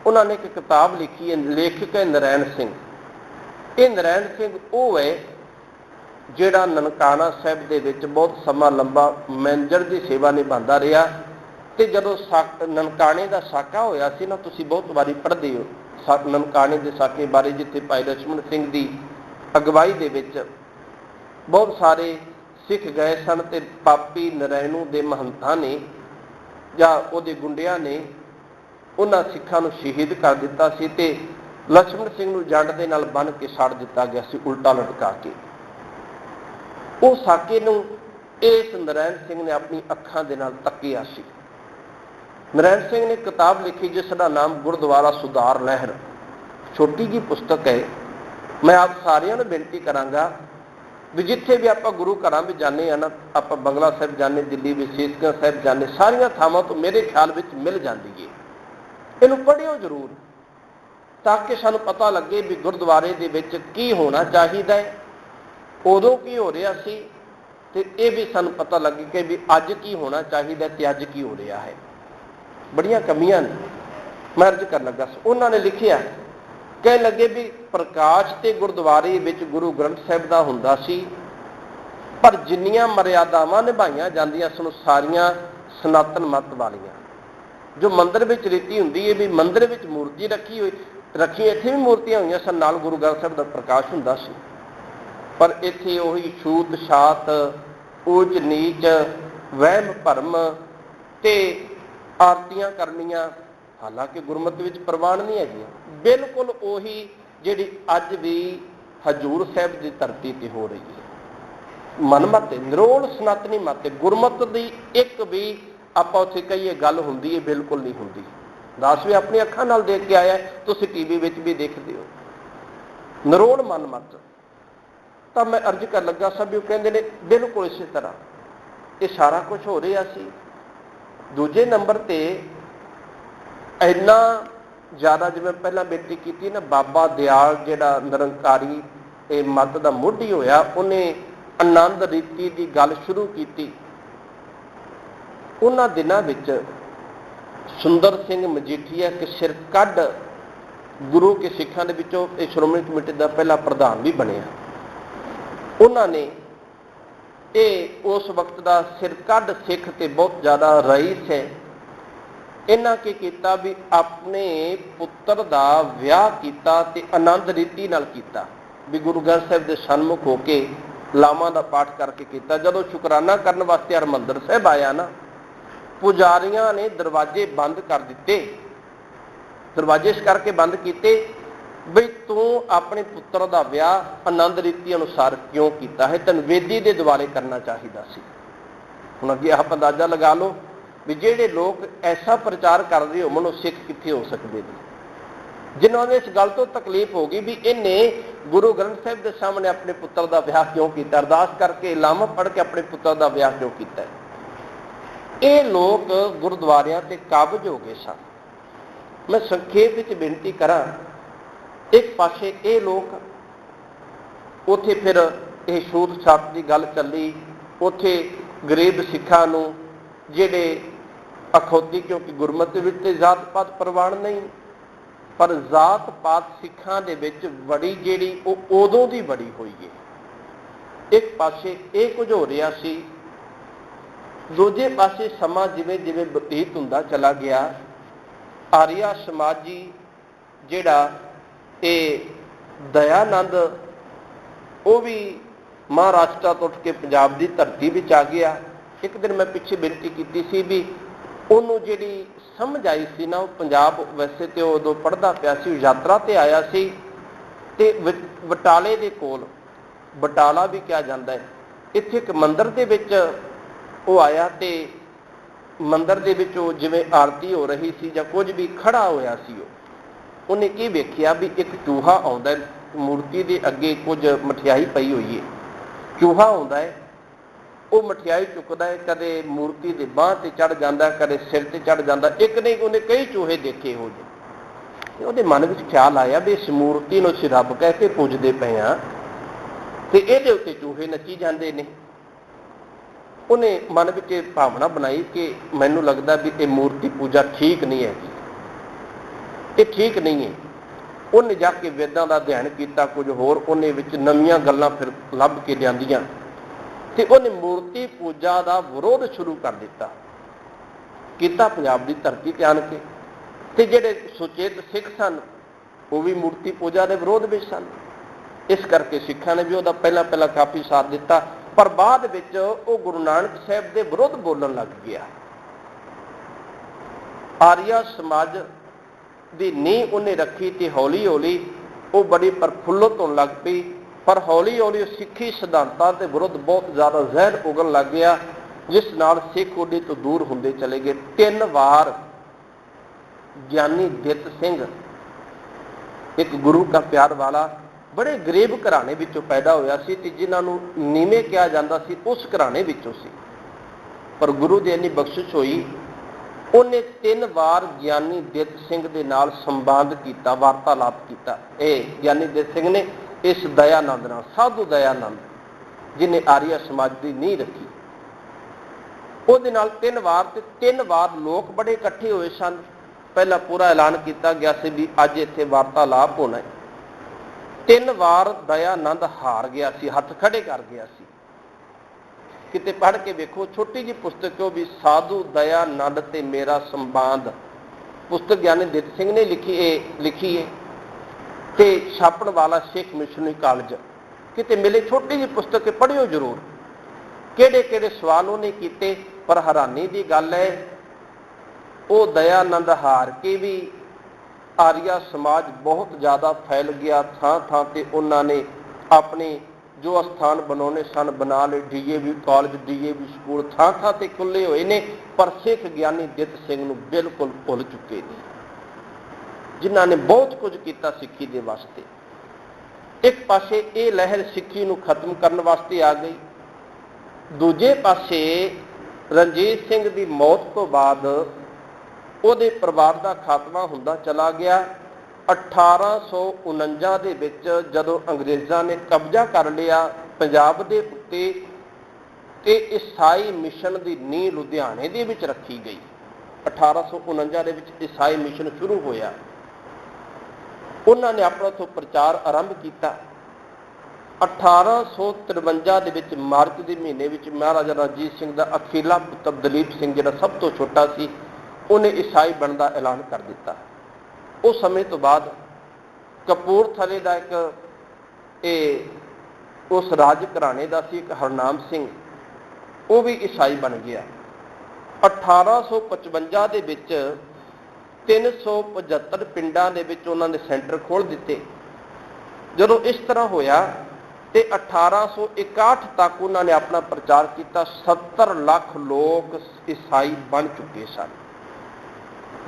ਉਹਨਾਂ ਨੇ ਇੱਕ ਕਿਤਾਬ ਲਿਖੀ ਹੈ, ਲੇਖਕ ਹੈ ਨਰੈਣ ਸਿੰਘ। ਇਹ ਨਰੈਣ ਸਿੰਘ ਉਹ ਹੈ ਜਿਹੜਾ ਨਨਕਾਣਾ ਸਾਹਿਬ ਦੇ ਵਿੱਚ ਬਹੁਤ ਸਮਾਂ ਲੰਬਾ ਮੈਨੇਜਰ ਦੀ ਸੇਵਾ ਨਿਭਾਉਂਦਾ ਰਿਹਾ ਤੇ ਜਦੋਂ ਨਨਕਾਣੇ ਦਾ ਸਾਕਾ ਹੋਇਆ ਸੀ ਨਾ, ਤੁਸੀਂ ਬਹੁਤ ਵਾਰੀ ਪੜ੍ਹਦੇ ਹੋ। ਨਨਕਾਣੇ ਦੇ ਸਾਕੇ ਬਾਰੇ ਜਿੱਥੇ ਭਾਈ ਲਛਮਣ ਸਿੰਘ ਦੀ ਅਗਵਾਈ ਦੇ ਵਿੱਚ ਬਹੁਤ ਸਾਰੇ ਸਿੱਖ ਗਏ ਸਨ ਤੇ ਪਾਪੀ ਨਰੈਣੂ ਦੇ ਮਹੰਤਾਂ ਨੇ ਜਾਂ ਉਹਦੇ ਗੁੰਡਿਆਂ ਨੇ ਉਹਨਾਂ ਸਿੱਖਾਂ ਨੂੰ ਸ਼ਹੀਦ ਕਰ ਦਿੱਤਾ ਸੀ ਤੇ ਲక్ష్మణ ਸਿੰਘ ਨੂੰ ਜੰਡ ਦੇ ਨਾਲ ਬੰਨ ਕੇ ਛੱਡ ਦਿੱਤਾ ਗਿਆ ਸੀ, ਉਲਟਾ ਲਟਕਾ ਕੇ। ਉਹ ਸਾਕੇ ਨੂੰ ਇਸ ਨਰੈਣ ਸਿੰਘ ਨੇ ਆਪਣੀ ਅੱਖਾਂ ਦੇ ਨਾਲ ਤੱਕਿਆ ਸੀ। ਨਰੈਣ ਸਿੰਘ ਨੇ ਕਿਤਾਬ ਲਿਖੀ ਜਿਸ ਦਾ ਨਾਮ ਗੁਰਦੁਆਰਾ ਸੁਧਾਰ ਲਹਿਰ। ਛੋਟੀ ਜੀ ਪੁਸਤਕ ਹੈ। ਮੈਂ ਆਪ ਸਾਰਿਆਂ ਨੂੰ ਬੇਨਤੀ ਕਰਾਂਗਾ ਵੀ ਜਿੱਥੇ ਵੀ ਆਪਾਂ ਗੁਰੂ ਘਰਾਂ ਵਿੱਚ ਜਾਂਦੇ ਆ ਨਾ, ਆਪਾਂ ਬੰਗਲਾ ਸਾਹਿਬ ਜਾਂਦੇ, ਦਿੱਲੀ ਵਿੱਚ ਸੀਸਗੰਜ ਸਾਹਿਬ ਜਾਂਦੇ, ਸਾਰੀਆਂ ਥਾਵਾਂ ਤੋਂ ਮੇਰੇ ਖਿਆਲ ਵਿੱਚ ਮਿਲ ਜਾਂਦੀ ਏ। ਇਹਨੂੰ ਪੜ੍ਹਿਓ ਜ਼ਰੂਰ, ਤਾਂ ਕਿ ਸਾਨੂੰ ਪਤਾ ਲੱਗੇ ਵੀ ਗੁਰਦੁਆਰੇ ਦੇ ਵਿੱਚ ਕੀ ਹੋਣਾ ਚਾਹੀਦਾ ਹੈ, ਉਦੋਂ ਕੀ ਹੋ ਰਿਹਾ ਸੀ, ਤੇ ਇਹ ਵੀ ਸਾਨੂੰ ਪਤਾ ਲੱਗੇ ਕਿ ਵੀ ਅੱਜ ਕੀ ਹੋਣਾ ਚਾਹੀਦਾ ਤੇ ਅੱਜ ਕੀ ਹੋ ਰਿਹਾ ਹੈ। ਬੜੀਆਂ ਕਮੀਆਂ ਨੇ, ਮੈਂ ਅਰਜ਼ ਕਰਨ ਲੱਗਾ ਉਹਨਾਂ ਨੇ ਲਿਖਿਆ ਕਹਿ ਲੱਗੇ ਵੀ ਪ੍ਰਕਾਸ਼ ਤੇ ਗੁਰਦੁਆਰੇ ਵਿੱਚ ਗੁਰੂ ਗ੍ਰੰਥ ਸਾਹਿਬ ਦਾ ਹੁੰਦਾ ਸੀ। ਪਰ ਜਿੰਨੀਆਂ ਮਰਿਆਦਾਵਾਂ ਨਿਭਾਈਆਂ ਜਾਂਦੀਆਂ ਸਨ ਸਾਰੀਆਂ ਸਨਾਤਨ ਮਤ ਵਾਲੀਆਂ। ਜੋ ਮੰਦਰ ਵਿੱਚ ਰੀਤੀ ਹੁੰਦੀ ਹੈ ਵੀ ਮੰਦਰ ਵਿੱਚ ਮੂਰਤੀ ਰੱਖੀ ਹੋਈ ਰੱਖੀ ਇੱਥੇ ਵੀ ਮੂਰਤੀਆਂ ਹੋਈਆਂ ਸਨ, ਨਾਲ ਗੁਰੂ ਗ੍ਰੰਥ ਸਾਹਿਬ ਦਾ ਪ੍ਰਕਾਸ਼ ਹੁੰਦਾ ਸੀ। ਪਰ ਇੱਥੇ ਉਹੀ ਛੂਤ, ਛਾਤ, ਊਚ, ਨੀਚ, ਵਹਿਮ, ਭਰਮ ਤੇ ਆਰਤੀਆਂ ਕਰਨੀਆਂ, ਹਾਲਾਂਕਿ ਗੁਰਮਤਿ ਵਿੱਚ ਪ੍ਰਵਾਨ ਨਹੀਂ ਹੈਗੀਆਂ। ਬਿਲਕੁਲ ਉਹੀ ਜਿਹੜੀ ਅੱਜ ਵੀ ਹਜੂਰ ਸਾਹਿਬ ਦੀ ਧਰਤੀ ਤੇ ਹੋ ਰਹੀ ਹੈ। ਮਨਮਤ ਨਿਰੋਲ ਸਨਾਤਨੀ ਮਤ ਗੁਰਮਤ ਦੀ ਇੱਕ ਵੀ ਆਪਾਂ ਉੱਥੇ ਕਹੀਏ ਗੱਲ ਹੁੰਦੀ ਹੈ, ਬਿਲਕੁਲ ਨਹੀਂ ਹੁੰਦੀ। ਦਾਸ ਵੀ ਆਪਣੀ ਅੱਖਾਂ ਨਾਲ ਦੇਖ ਕੇ ਆਇਆ, ਤੁਸੀਂ ਟੀਵੀ ਵਿੱਚ ਵੀ ਦੇਖਦੇ ਹੋ। ਨਿਰੋਲ ਮਨਮਤ ਤਾਂ ਮੈਂ ਅਰਜ਼ ਕਰ ਲੱਗਾ ਸਭ ਉਹ ਕਹਿੰਦੇ ਨੇ, ਬਿਲਕੁਲ ਇਸੇ ਤਰ੍ਹਾਂ। ਇਹ ਸਾਰਾ ਕੁਝ ਹੋ ਰਿਹਾ ਸੀ। ਦੂਜੇ ਨੰਬਰ ਤੇ, ਇੰਨਾ ਜ਼ਿਆਦਾ ਜਿਵੇਂ ਪਹਿਲਾਂ ਬੇਨਤੀ ਕੀਤੀ ਨਾ, ਬਾਬਾ ਦਿਆਲ ਜਿਹੜਾ ਨਿਰੰਕਾਰੀ ਇਹ ਮਤ ਦਾ ਮੋਢੀ ਹੋਇਆ, ਉਹਨੇ ਆਨੰਦ ਰੀਤੀ ਦੀ ਗੱਲ ਸ਼ੁਰੂ ਕੀਤੀ। ਉਹਨਾਂ ਦਿਨਾਂ ਵਿੱਚ ਸੁੰਦਰ ਸਿੰਘ ਮਜੀਠੀਆ ਕਿ ਸਿਰ ਕੱਢ ਗੁਰੂ ਕੇ ਸਿੱਖਾਂ ਦੇ ਵਿੱਚੋਂ ਇਹ ਸ਼੍ਰੋਮਣੀ ਕਮੇਟੀ ਦਾ ਪਹਿਲਾ ਪ੍ਰਧਾਨ ਵੀ ਬਣਿਆ। ਉਹਨਾਂ ਨੇ ਇਹ ਉਸ ਵਕਤ ਦਾ ਸਿਰ ਕੱਢ ਸਿੱਖ ਤੇ ਬਹੁਤ ਜ਼ਿਆਦਾ ਰਈਸ ਹੈ। ਇਹਨਾਂ ਕੀ ਕੀਤਾ ਵੀ ਆਪਣੇ ਪੁੱਤਰ ਦਾ ਵਿਆਹ ਕੀਤਾ ਤੇ ਆਨੰਦ ਰੀਤੀ ਨਾਲ ਕੀਤਾ। ਵੀ ਗੁਰੂ ਗ੍ਰੰਥ ਸਾਹਿਬ ਦੇ ਸਨਮੁਖ ਹੋ ਕੇ ਲਾਵਾਂ ਦਾ ਪਾਠ ਕਰਕੇ ਕੀਤਾ। ਜਦੋਂ ਸ਼ੁਕਰਾਨਾ ਕਰਨ ਵਾਸਤੇ ਹਰਮੰਦਰ ਸਾਹਿਬ ਆਇਆ ਨਾ, ਪੁਜਾਰੀਆਂ ਨੇ ਦਰਵਾਜ਼ੇ ਬੰਦ ਕਰ ਦਿੱਤੇ। ਦਰਵਾਜ਼ੇ ਇਸ ਕਰਕੇ ਬੰਦ ਕੀਤੇ ਵੀ ਤੂੰ ਆਪਣੇ ਪੁੱਤਰ ਦਾ ਵਿਆਹ ਆਨੰਦ ਰੀਤੀ ਅਨੁਸਾਰ ਕਿਉਂ ਕੀਤਾ ਹੈ? ਤੈਨੂੰ ਦੇ ਦੁਆਲੇ ਕਰਨਾ ਚਾਹੀਦਾ ਸੀ। ਹੁਣ ਅੱਗੇ ਆਪ ਅੰਦਾਜ਼ਾ ਲਗਾ ਲਓ। ਵੀ ਜਿਹੜੇ ਲੋਕ ਐਸਾ ਪ੍ਰਚਾਰ ਕਰਦੇ ਹੋ ਉਹ ਸਿੱਖ ਕਿੱਥੇ ਹੋ ਸਕਦੇ ਨੇ? ਜਿਨ੍ਹਾਂ ਨੂੰ ਇਸ ਗੱਲ ਤੋਂ ਤਕਲੀਫ ਹੋ ਗਈ ਵੀ ਇਹਨੇ ਗੁਰੂ ਗ੍ਰੰਥ ਸਾਹਿਬ ਦੇ ਸਾਹਮਣੇ ਆਪਣੇ ਪੁੱਤਰ ਦਾ ਵਿਆਹ ਕਿਉਂ ਕੀਤਾ? ਅਰਦਾਸ ਕਰਕੇ ਲਾਮਾ ਪੜ ਕੇ ਆਪਣੇ ਪੁੱਤਰ ਦਾ ਵਿਆਹ ਕਿਉਂ ਕੀਤਾ? ਇਹ ਲੋਕ ਗੁਰਦੁਆਰਿਆਂ ਤੇ ਕਾਬਜ ਹੋ ਗਏ ਸਨ। ਮੈਂ ਸੰਖੇਪ ਵਿੱਚ ਬੇਨਤੀ ਕਰਾਂ, ਇੱਕ ਪਾਸੇ ਇਹ ਲੋਕ ਉੱਥੇ ਫਿਰ ਇਹ ਸ਼ੂਦ ਛਾਪ ਦੀ ਗੱਲ ਚੱਲੀ, ਉੱਥੇ ਗਰੀਬ ਸਿੱਖਾਂ ਨੂੰ ਜਿਹੜੇ ਅਖੌਤੀ ਕਿਉਂਕਿ ਗੁਰਮਤਿ ਵਿੱਚ ਤੇ ਜਾਤ ਪਾਤ ਪ੍ਰਵਾਨ ਨਹੀਂ। ਪਰ ਜਾਤ ਪਾਤ ਸਿੱਖਾਂ ਦੇ ਵਿੱਚ ਬੜੀ ਜਿਹੜੀ ਉਹ ਉਦੋਂ ਦੀ ਵੜੀ ਹੋਈ ਹੈ ਇੱਕ ਪਾਸੇ ਇਹ ਕੁਝ ਹੋ ਰਿਹਾ ਸੀ, ਦੂਜੇ ਪਾਸੇ ਸਮਾਂ ਜਿਵੇਂ ਜਿਵੇਂ ਬਤੀਤ ਹੁੰਦਾ ਚਲਾ ਗਿਆ, ਆਰੀਆ ਸਮਾਜੀ ਜਿਹੜਾ ਇਹ ਦਇਆਨੰਦ, ਉਹ ਵੀ ਮਹਾਰਾਸ਼ਟਰ ਤੋਂ ਉੱਠ ਕੇ ਪੰਜਾਬ ਦੀ ਧਰਤੀ ਵਿੱਚ ਆ ਗਿਆ। ਇੱਕ ਦਿਨ ਮੈਂ ਪਿੱਛੇ ਬੇਨਤੀ ਕੀਤੀ ਸੀ ਵੀ ਉਹਨੂੰ ਜਿਹੜੀ ਸਮਝ ਆਈ ਸੀ ਨਾ ਉਹ ਪੰਜਾਬ ਵੈਸੇ ਤੇ ਉਹ ਉਦੋਂ ਪੜਦਾ ਪਿਆ ਸੀ ਉਹ ਯਾਤਰਾ ਤੇ ਆਇਆ ਸੀ ਤੇ ਵ- ਬਟਾਲੇ ਦੇ ਕੋਲ ਬਟਾਲਾ ਵੀ ਕਿਹਾ ਜਾਂਦਾ ਹੈ। ਇੱਥੇ ਇੱਕ ਮੰਦਿਰ ਦੇ ਵਿੱਚ ਉਹ ਆਇਆ ਤੇ ਮੰਦਿਰ ਦੇ ਵਿੱਚ ਉਹ ਜਿਵੇਂ ਆਰਤੀ ਹੋ ਰਹੀ ਸੀ ਜਾਂ ਕੁਝ ਵੀ ਖੜਾ ਹੋਇਆ ਸੀ ਉਹ। ਉਹਨੇ ਕੀ ਵੇਖਿਆ ਵੀ ਇੱਕ ਚੂਹਾ ਆਉਂਦਾ ਹੈ, ਮੂਰਤੀ ਦੇ ਅੱਗੇ ਕੁਝ ਮਠਿਆਈ ਪਈ ਹੋਈ ਹੈ। ਚੂਹਾ ਆਉਂਦਾ ਹੈ ਉਹ ਮਠਿਆਈ ਚੁੱਕਦਾ ਹੈ, ਕਦੇ ਮੂਰਤੀ ਦੇ ਬਾਹ ਤੇ ਚੜ ਜਾਂਦਾ, ਕਦੇ ਸਿਰ ਤੇ ਚੜ ਜਾਂਦਾ, ਇੱਕ ਨਹੀਂ, ਉਹਨੇ ਕਈ ਚੂਹੇ ਦੇਖੇ ਹੋ ਜੇ। ਤੇ ਉਹਦੇ ਮਨ ਵਿੱਚ ਖਿਆਲ ਆਇਆ ਵੀ ਇਸ ਮੂਰਤੀ ਨੂੰ ਅਸੀਂ ਰੱਬ ਕਹਿ ਕੇ ਪੂਜਦੇ ਪਏ ਆ ਤੇ ਇਹਦੇ ਉੱਤੇ ਚੂਹੇ ਨੱਚੀ ਜਾਂਦੇ ਨੇ। ਉਹਨੇ ਮਨ ਵਿੱਚ ਇਹ ਭਾਵਨਾ ਬਣਾਈ ਕਿ ਮੈਨੂੰ ਲੱਗਦਾ ਵੀ ਇਹ ਮੂਰਤੀ ਪੂਜਾ ਠੀਕ ਨਹੀਂ ਹੈ ਇਹ ਠੀਕ ਨਹੀਂ ਹੈ। ਉਹਨੇ ਜਾ ਕੇ ਵੇਦਾਂ ਦਾ ਅਧਿਐਨ ਕੀਤਾ, ਕੁਝ ਹੋਰ ਉਹਨੇ ਵਿੱਚ ਨਵੀਆਂ ਗੱਲਾਂ ਫਿਰ ਲੱਭ ਕੇ ਲਿਆਂਦੀਆਂ। ਤੇ ਉਹਨੇ ਮੂਰਤੀ ਪੂਜਾ ਦਾ ਵਿਰੋਧ ਸ਼ੁਰੂ ਕਰ ਦਿੱਤਾ। ਕੀਤਾ ਪੰਜਾਬ ਦੀ ਧਰਤੀ ਤੇ ਆਣ ਕੇ। ਤੇ ਜਿਹੜੇ ਸੁਚੇਤ ਸਿੱਖ ਸਨ, ਉਹ ਵੀ ਮੂਰਤੀ ਪੂਜਾ ਦੇ ਵਿਰੋਧ ਵਿੱਚ ਸਨ। ਇਸ ਕਰਕੇ ਸਿੱਖਾਂ ਨੇ ਵੀ ਉਹਦਾ ਪਹਿਲਾਂ ਪਹਿਲਾਂ ਕਾਫੀ ਸਾਥ ਦਿੱਤਾ, ਪਰ ਬਾਅਦ ਵਿੱਚ ਉਹ ਗੁਰੂ ਨਾਨਕ ਸਾਹਿਬ ਦੇ ਵਿਰੁੱਧ ਬੋਲਣ ਲੱਗ ਗਿਆ। ਆਰੀਆ ਸਮਾਜ ਦੀ ਨੀਂਹ ਉਹਨੇ ਰੱਖੀ ਤੇ ਹੌਲੀ ਹੌਲੀ ਉਹ ਬੜੀ ਪ੍ਰਫੁੱਲਤ ਹੋਣ ਲੱਗ ਪਈ। ਪਰ ਹੌਲੀ ਹੌਲੀ ਉਹ ਸਿੱਖੀ ਸਿਧਾਂਤਾਂ ਦੇ ਵਿਰੁੱਧ ਬਹੁਤ ਜ਼ਿਆਦਾ ਜ਼ਹਿਰ ਉਗਣ ਲੱਗ ਗਿਆ, ਜਿਸ ਨਾਲ ਸਿੱਖ ਉਹਦੇ ਤੋਂ ਦੂਰ ਹੁੰਦੇ ਚਲੇ ਗਏ। ਤਿੰਨ ਵਾਰ ਗਿਆਨੀ ਦਿੱਤ ਸਿੰਘ, ਇੱਕ ਗੁਰੂ ਦਾ ਪਿਆਰ ਵਾਲਾ, ਬੜੇ ਗਰੀਬ ਘਰਾਣੇ ਵਿੱਚੋਂ ਪੈਦਾ ਹੋਇਆ ਸੀ ਤੇ ਜਿਨ੍ਹਾਂ ਨੂੰ ਨੀਵੇਂ ਕਿਹਾ ਜਾਂਦਾ ਸੀ, ਉਸ ਘਰਾਣੇ ਵਿੱਚੋਂ ਸੀ। ਪਰ ਗੁਰੂ ਦੀ ਇੰਨੀ ਬਖਸ਼ਿਸ਼ ਹੋਈ, ਉਹਨੇ ਤਿੰਨ ਵਾਰ ਗਿਆਨੀ ਦਿੱਤ ਸਿੰਘ ਦੇ ਨਾਲ ਸੰਵਾਦ ਕੀਤਾ, ਵਾਰਤਾਲਾਪ ਕੀਤਾ। ਇਹ ਗਿਆਨੀ ਦਿੱਤ ਸਿੰਘ ਨੇ ਇਸ ਦਇਆਨੰਦ ਨਾਲ, ਸਾਧੂ ਦਇਆਨੰਦ ਜਿਨੇ ਆਰੀਆ ਸਮਾਜ ਦੀ ਨੀਂਹ ਰੱਖੀ। ਉਹਦੇ ਨਾਲ ਤਿੰਨ ਵਾਰ ਤੇ ਤਿੰਨ ਵਾਰ ਲੋਕ ਬੜੇ ਇਕੱਠੇ ਹੋਏ ਸਨ। ਪਹਿਲਾਂ ਪੂਰਾ ਐਲਾਨ ਕੀਤਾ ਗਿਆ ਸੀ ਵੀ ਅੱਜ ਇੱਥੇ ਵਾਰਤਾਲਾਪ ਹੋਣਾ ਹੈ। ਤਿੰਨ ਵਾਰ ਦਇਆਨੰਦ ਹਾਰ ਗਿਆ ਸੀ, ਹੱਥ ਖੜੇ ਕਰ ਗਿਆ ਸੀ। ਕਿਤੇ ਪੜ੍ਹ ਕੇ ਵੇਖੋ, ਛੋਟੀ ਜੀ ਪੁਸਤਕ ਉਹ ਵੀ, ਸਾਧੂ ਦਇਆਨੰਦ ਤੇ ਮੇਰਾ ਸੰਬੰਧ। ਪੁਸਤਕ ਗਿਆਨੀ ਦਿੱਤ ਸਿੰਘ ਨੇ ਲਿਖੀ, ਇਹ ਲਿਖੀ ਹੈ। ਤੇ ਛਾਪਣ ਵਾਲਾ ਸਿੱਖ ਮਿਸ਼ਨਰੀ ਕਾਲਜ। ਕਿਤੇ ਮਿਲੇ ਛੋਟੀ ਜੀ ਪੁਸਤਕ ਪੜ੍ਹਿਓ ਜ਼ਰੂਰ। ਕਿਹੜੇ ਕਿਹੜੇ ਸਵਾਲ ਉਹਨੇ ਕੀਤੇ, ਪਰ ਹੈਰਾਨੀ ਦੀ ਗੱਲ ਹੈ, ਉਹ ਦਇਆਨੰਦ ਹਾਰ ਕੇ ਵੀ ਆਰੀਆ ਸਮਾਜ ਬਹੁਤ ਜ਼ਿਆਦਾ ਫੈਲ ਗਿਆ ਥਾਂ ਥਾਂ ਤੇ ਉਹਨਾਂ ਨੇ ਆਪਣੇ ਜੋ ਅਸਥਾਨ ਬਣਾਉਣੇ ਸਨ, ਬਣਾ ਲਏ। ਡੀਏਵੀ ਕਾਲਜ ਡੀਏਵੀ ਸਕੂਲ ਥਾਂ ਥਾਂ ਤੇ ਖੁੱਲੇ ਹੋਏ ਨੇ, ਪਰ ਸਿੱਖ ਗਿਆਨੀ ਦਿੱਤ ਸਿੰਘ ਨੂੰ ਬਿਲਕੁਲ ਭੁੱਲ ਚੁੱਕੇ ਨੇ। ਜਿਨ੍ਹਾਂ ਨੇ ਬਹੁਤ ਕੁਝ ਕੀਤਾ ਸਿੱਖੀ ਦੇ ਵਾਸਤੇ। ਇੱਕ ਪਾਸੇ ਇਹ ਲਹਿਰ ਸਿੱਖੀ ਨੂੰ ਖਤਮ ਕਰਨ ਵਾਸਤੇ ਆ ਗਈ। ਦੂਜੇ ਪਾਸੇ ਰਣਜੀਤ ਸਿੰਘ ਦੀ ਮੌਤ ਤੋਂ ਬਾਅਦ ਉਹਦੇ ਪਰਿਵਾਰ ਦਾ ਖਾਤਮਾ ਹੁੰਦਾ ਚਲਾ ਗਿਆ। 1849 ਦੇ ਵਿੱਚ ਜਦੋਂ ਅੰਗਰੇਜ਼ਾਂ ਨੇ ਕਬਜ਼ਾ ਕਰ ਲਿਆ ਪੰਜਾਬ ਦੇ ਉੱਤੇ, ਤੇ ਈਸਾਈ ਮਿਸ਼ਨ ਦੀ ਨੀਂਹ ਲੁਧਿਆਣੇ ਦੇ ਵਿੱਚ ਰੱਖੀ ਗਈ। 1849 ਦੇ ਵਿੱਚ ਈਸਾਈ ਮਿਸ਼ਨ ਸ਼ੁਰੂ ਹੋਇਆ। ਉਹਨਾਂ ਨੇ ਆਪਣਾ ਤੋਂ ਪ੍ਰਚਾਰ ਆਰੰਭ ਕੀਤਾ। 1853 ਦੇ ਵਿੱਚ ਮਾਰਚ ਦੇ ਮਹੀਨੇ ਵਿੱਚ ਮਹਾਰਾਜਾ ਰਣਜੀਤ ਸਿੰਘ ਦਾ ਅਖੀਲਾ ਪੁੱਤਰ ਦਲੀਪ ਸਿੰਘ ਜਿਹੜਾ ਸਭ ਤੋਂ ਛੋਟਾ ਸੀ, ਉਹਨੇ ਈਸਾਈ ਬਣਨ ਦਾ ਐਲਾਨ ਕਰ ਦਿੱਤਾ। ਉਸ ਸਮੇਂ ਤੋਂ ਬਾਅਦ ਕਪੂਰਥਲੇ ਦਾ ਇੱਕ ਇਹ ਉਸ ਰਾਜ ਘਰਾਣੇ ਦਾ ਸੀ, ਇੱਕ ਹਰਨਾਮ ਸਿੰਘ, ਉਹ ਵੀ ਈਸਾਈ ਬਣ ਗਿਆ। 1855 ਦੇ ਵਿੱਚ 375 ਪਿੰਡਾਂ ਦੇ ਵਿੱਚ ਉਹਨਾਂ ਨੇ ਸੈਂਟਰ ਖੋਲ ਦਿੱਤੇ। ਜਦੋਂ ਇਸ ਤਰ੍ਹਾਂ ਹੋਇਆ ਤੇ 1861 ਤੱਕ ਉਹਨਾਂ ਨੇ ਆਪਣਾ ਪ੍ਰਚਾਰ ਕੀਤਾ 70 ਲੱਖ ਲੋਕ ਈਸਾਈ ਬਣ ਚੁੱਕੇ ਸਨ।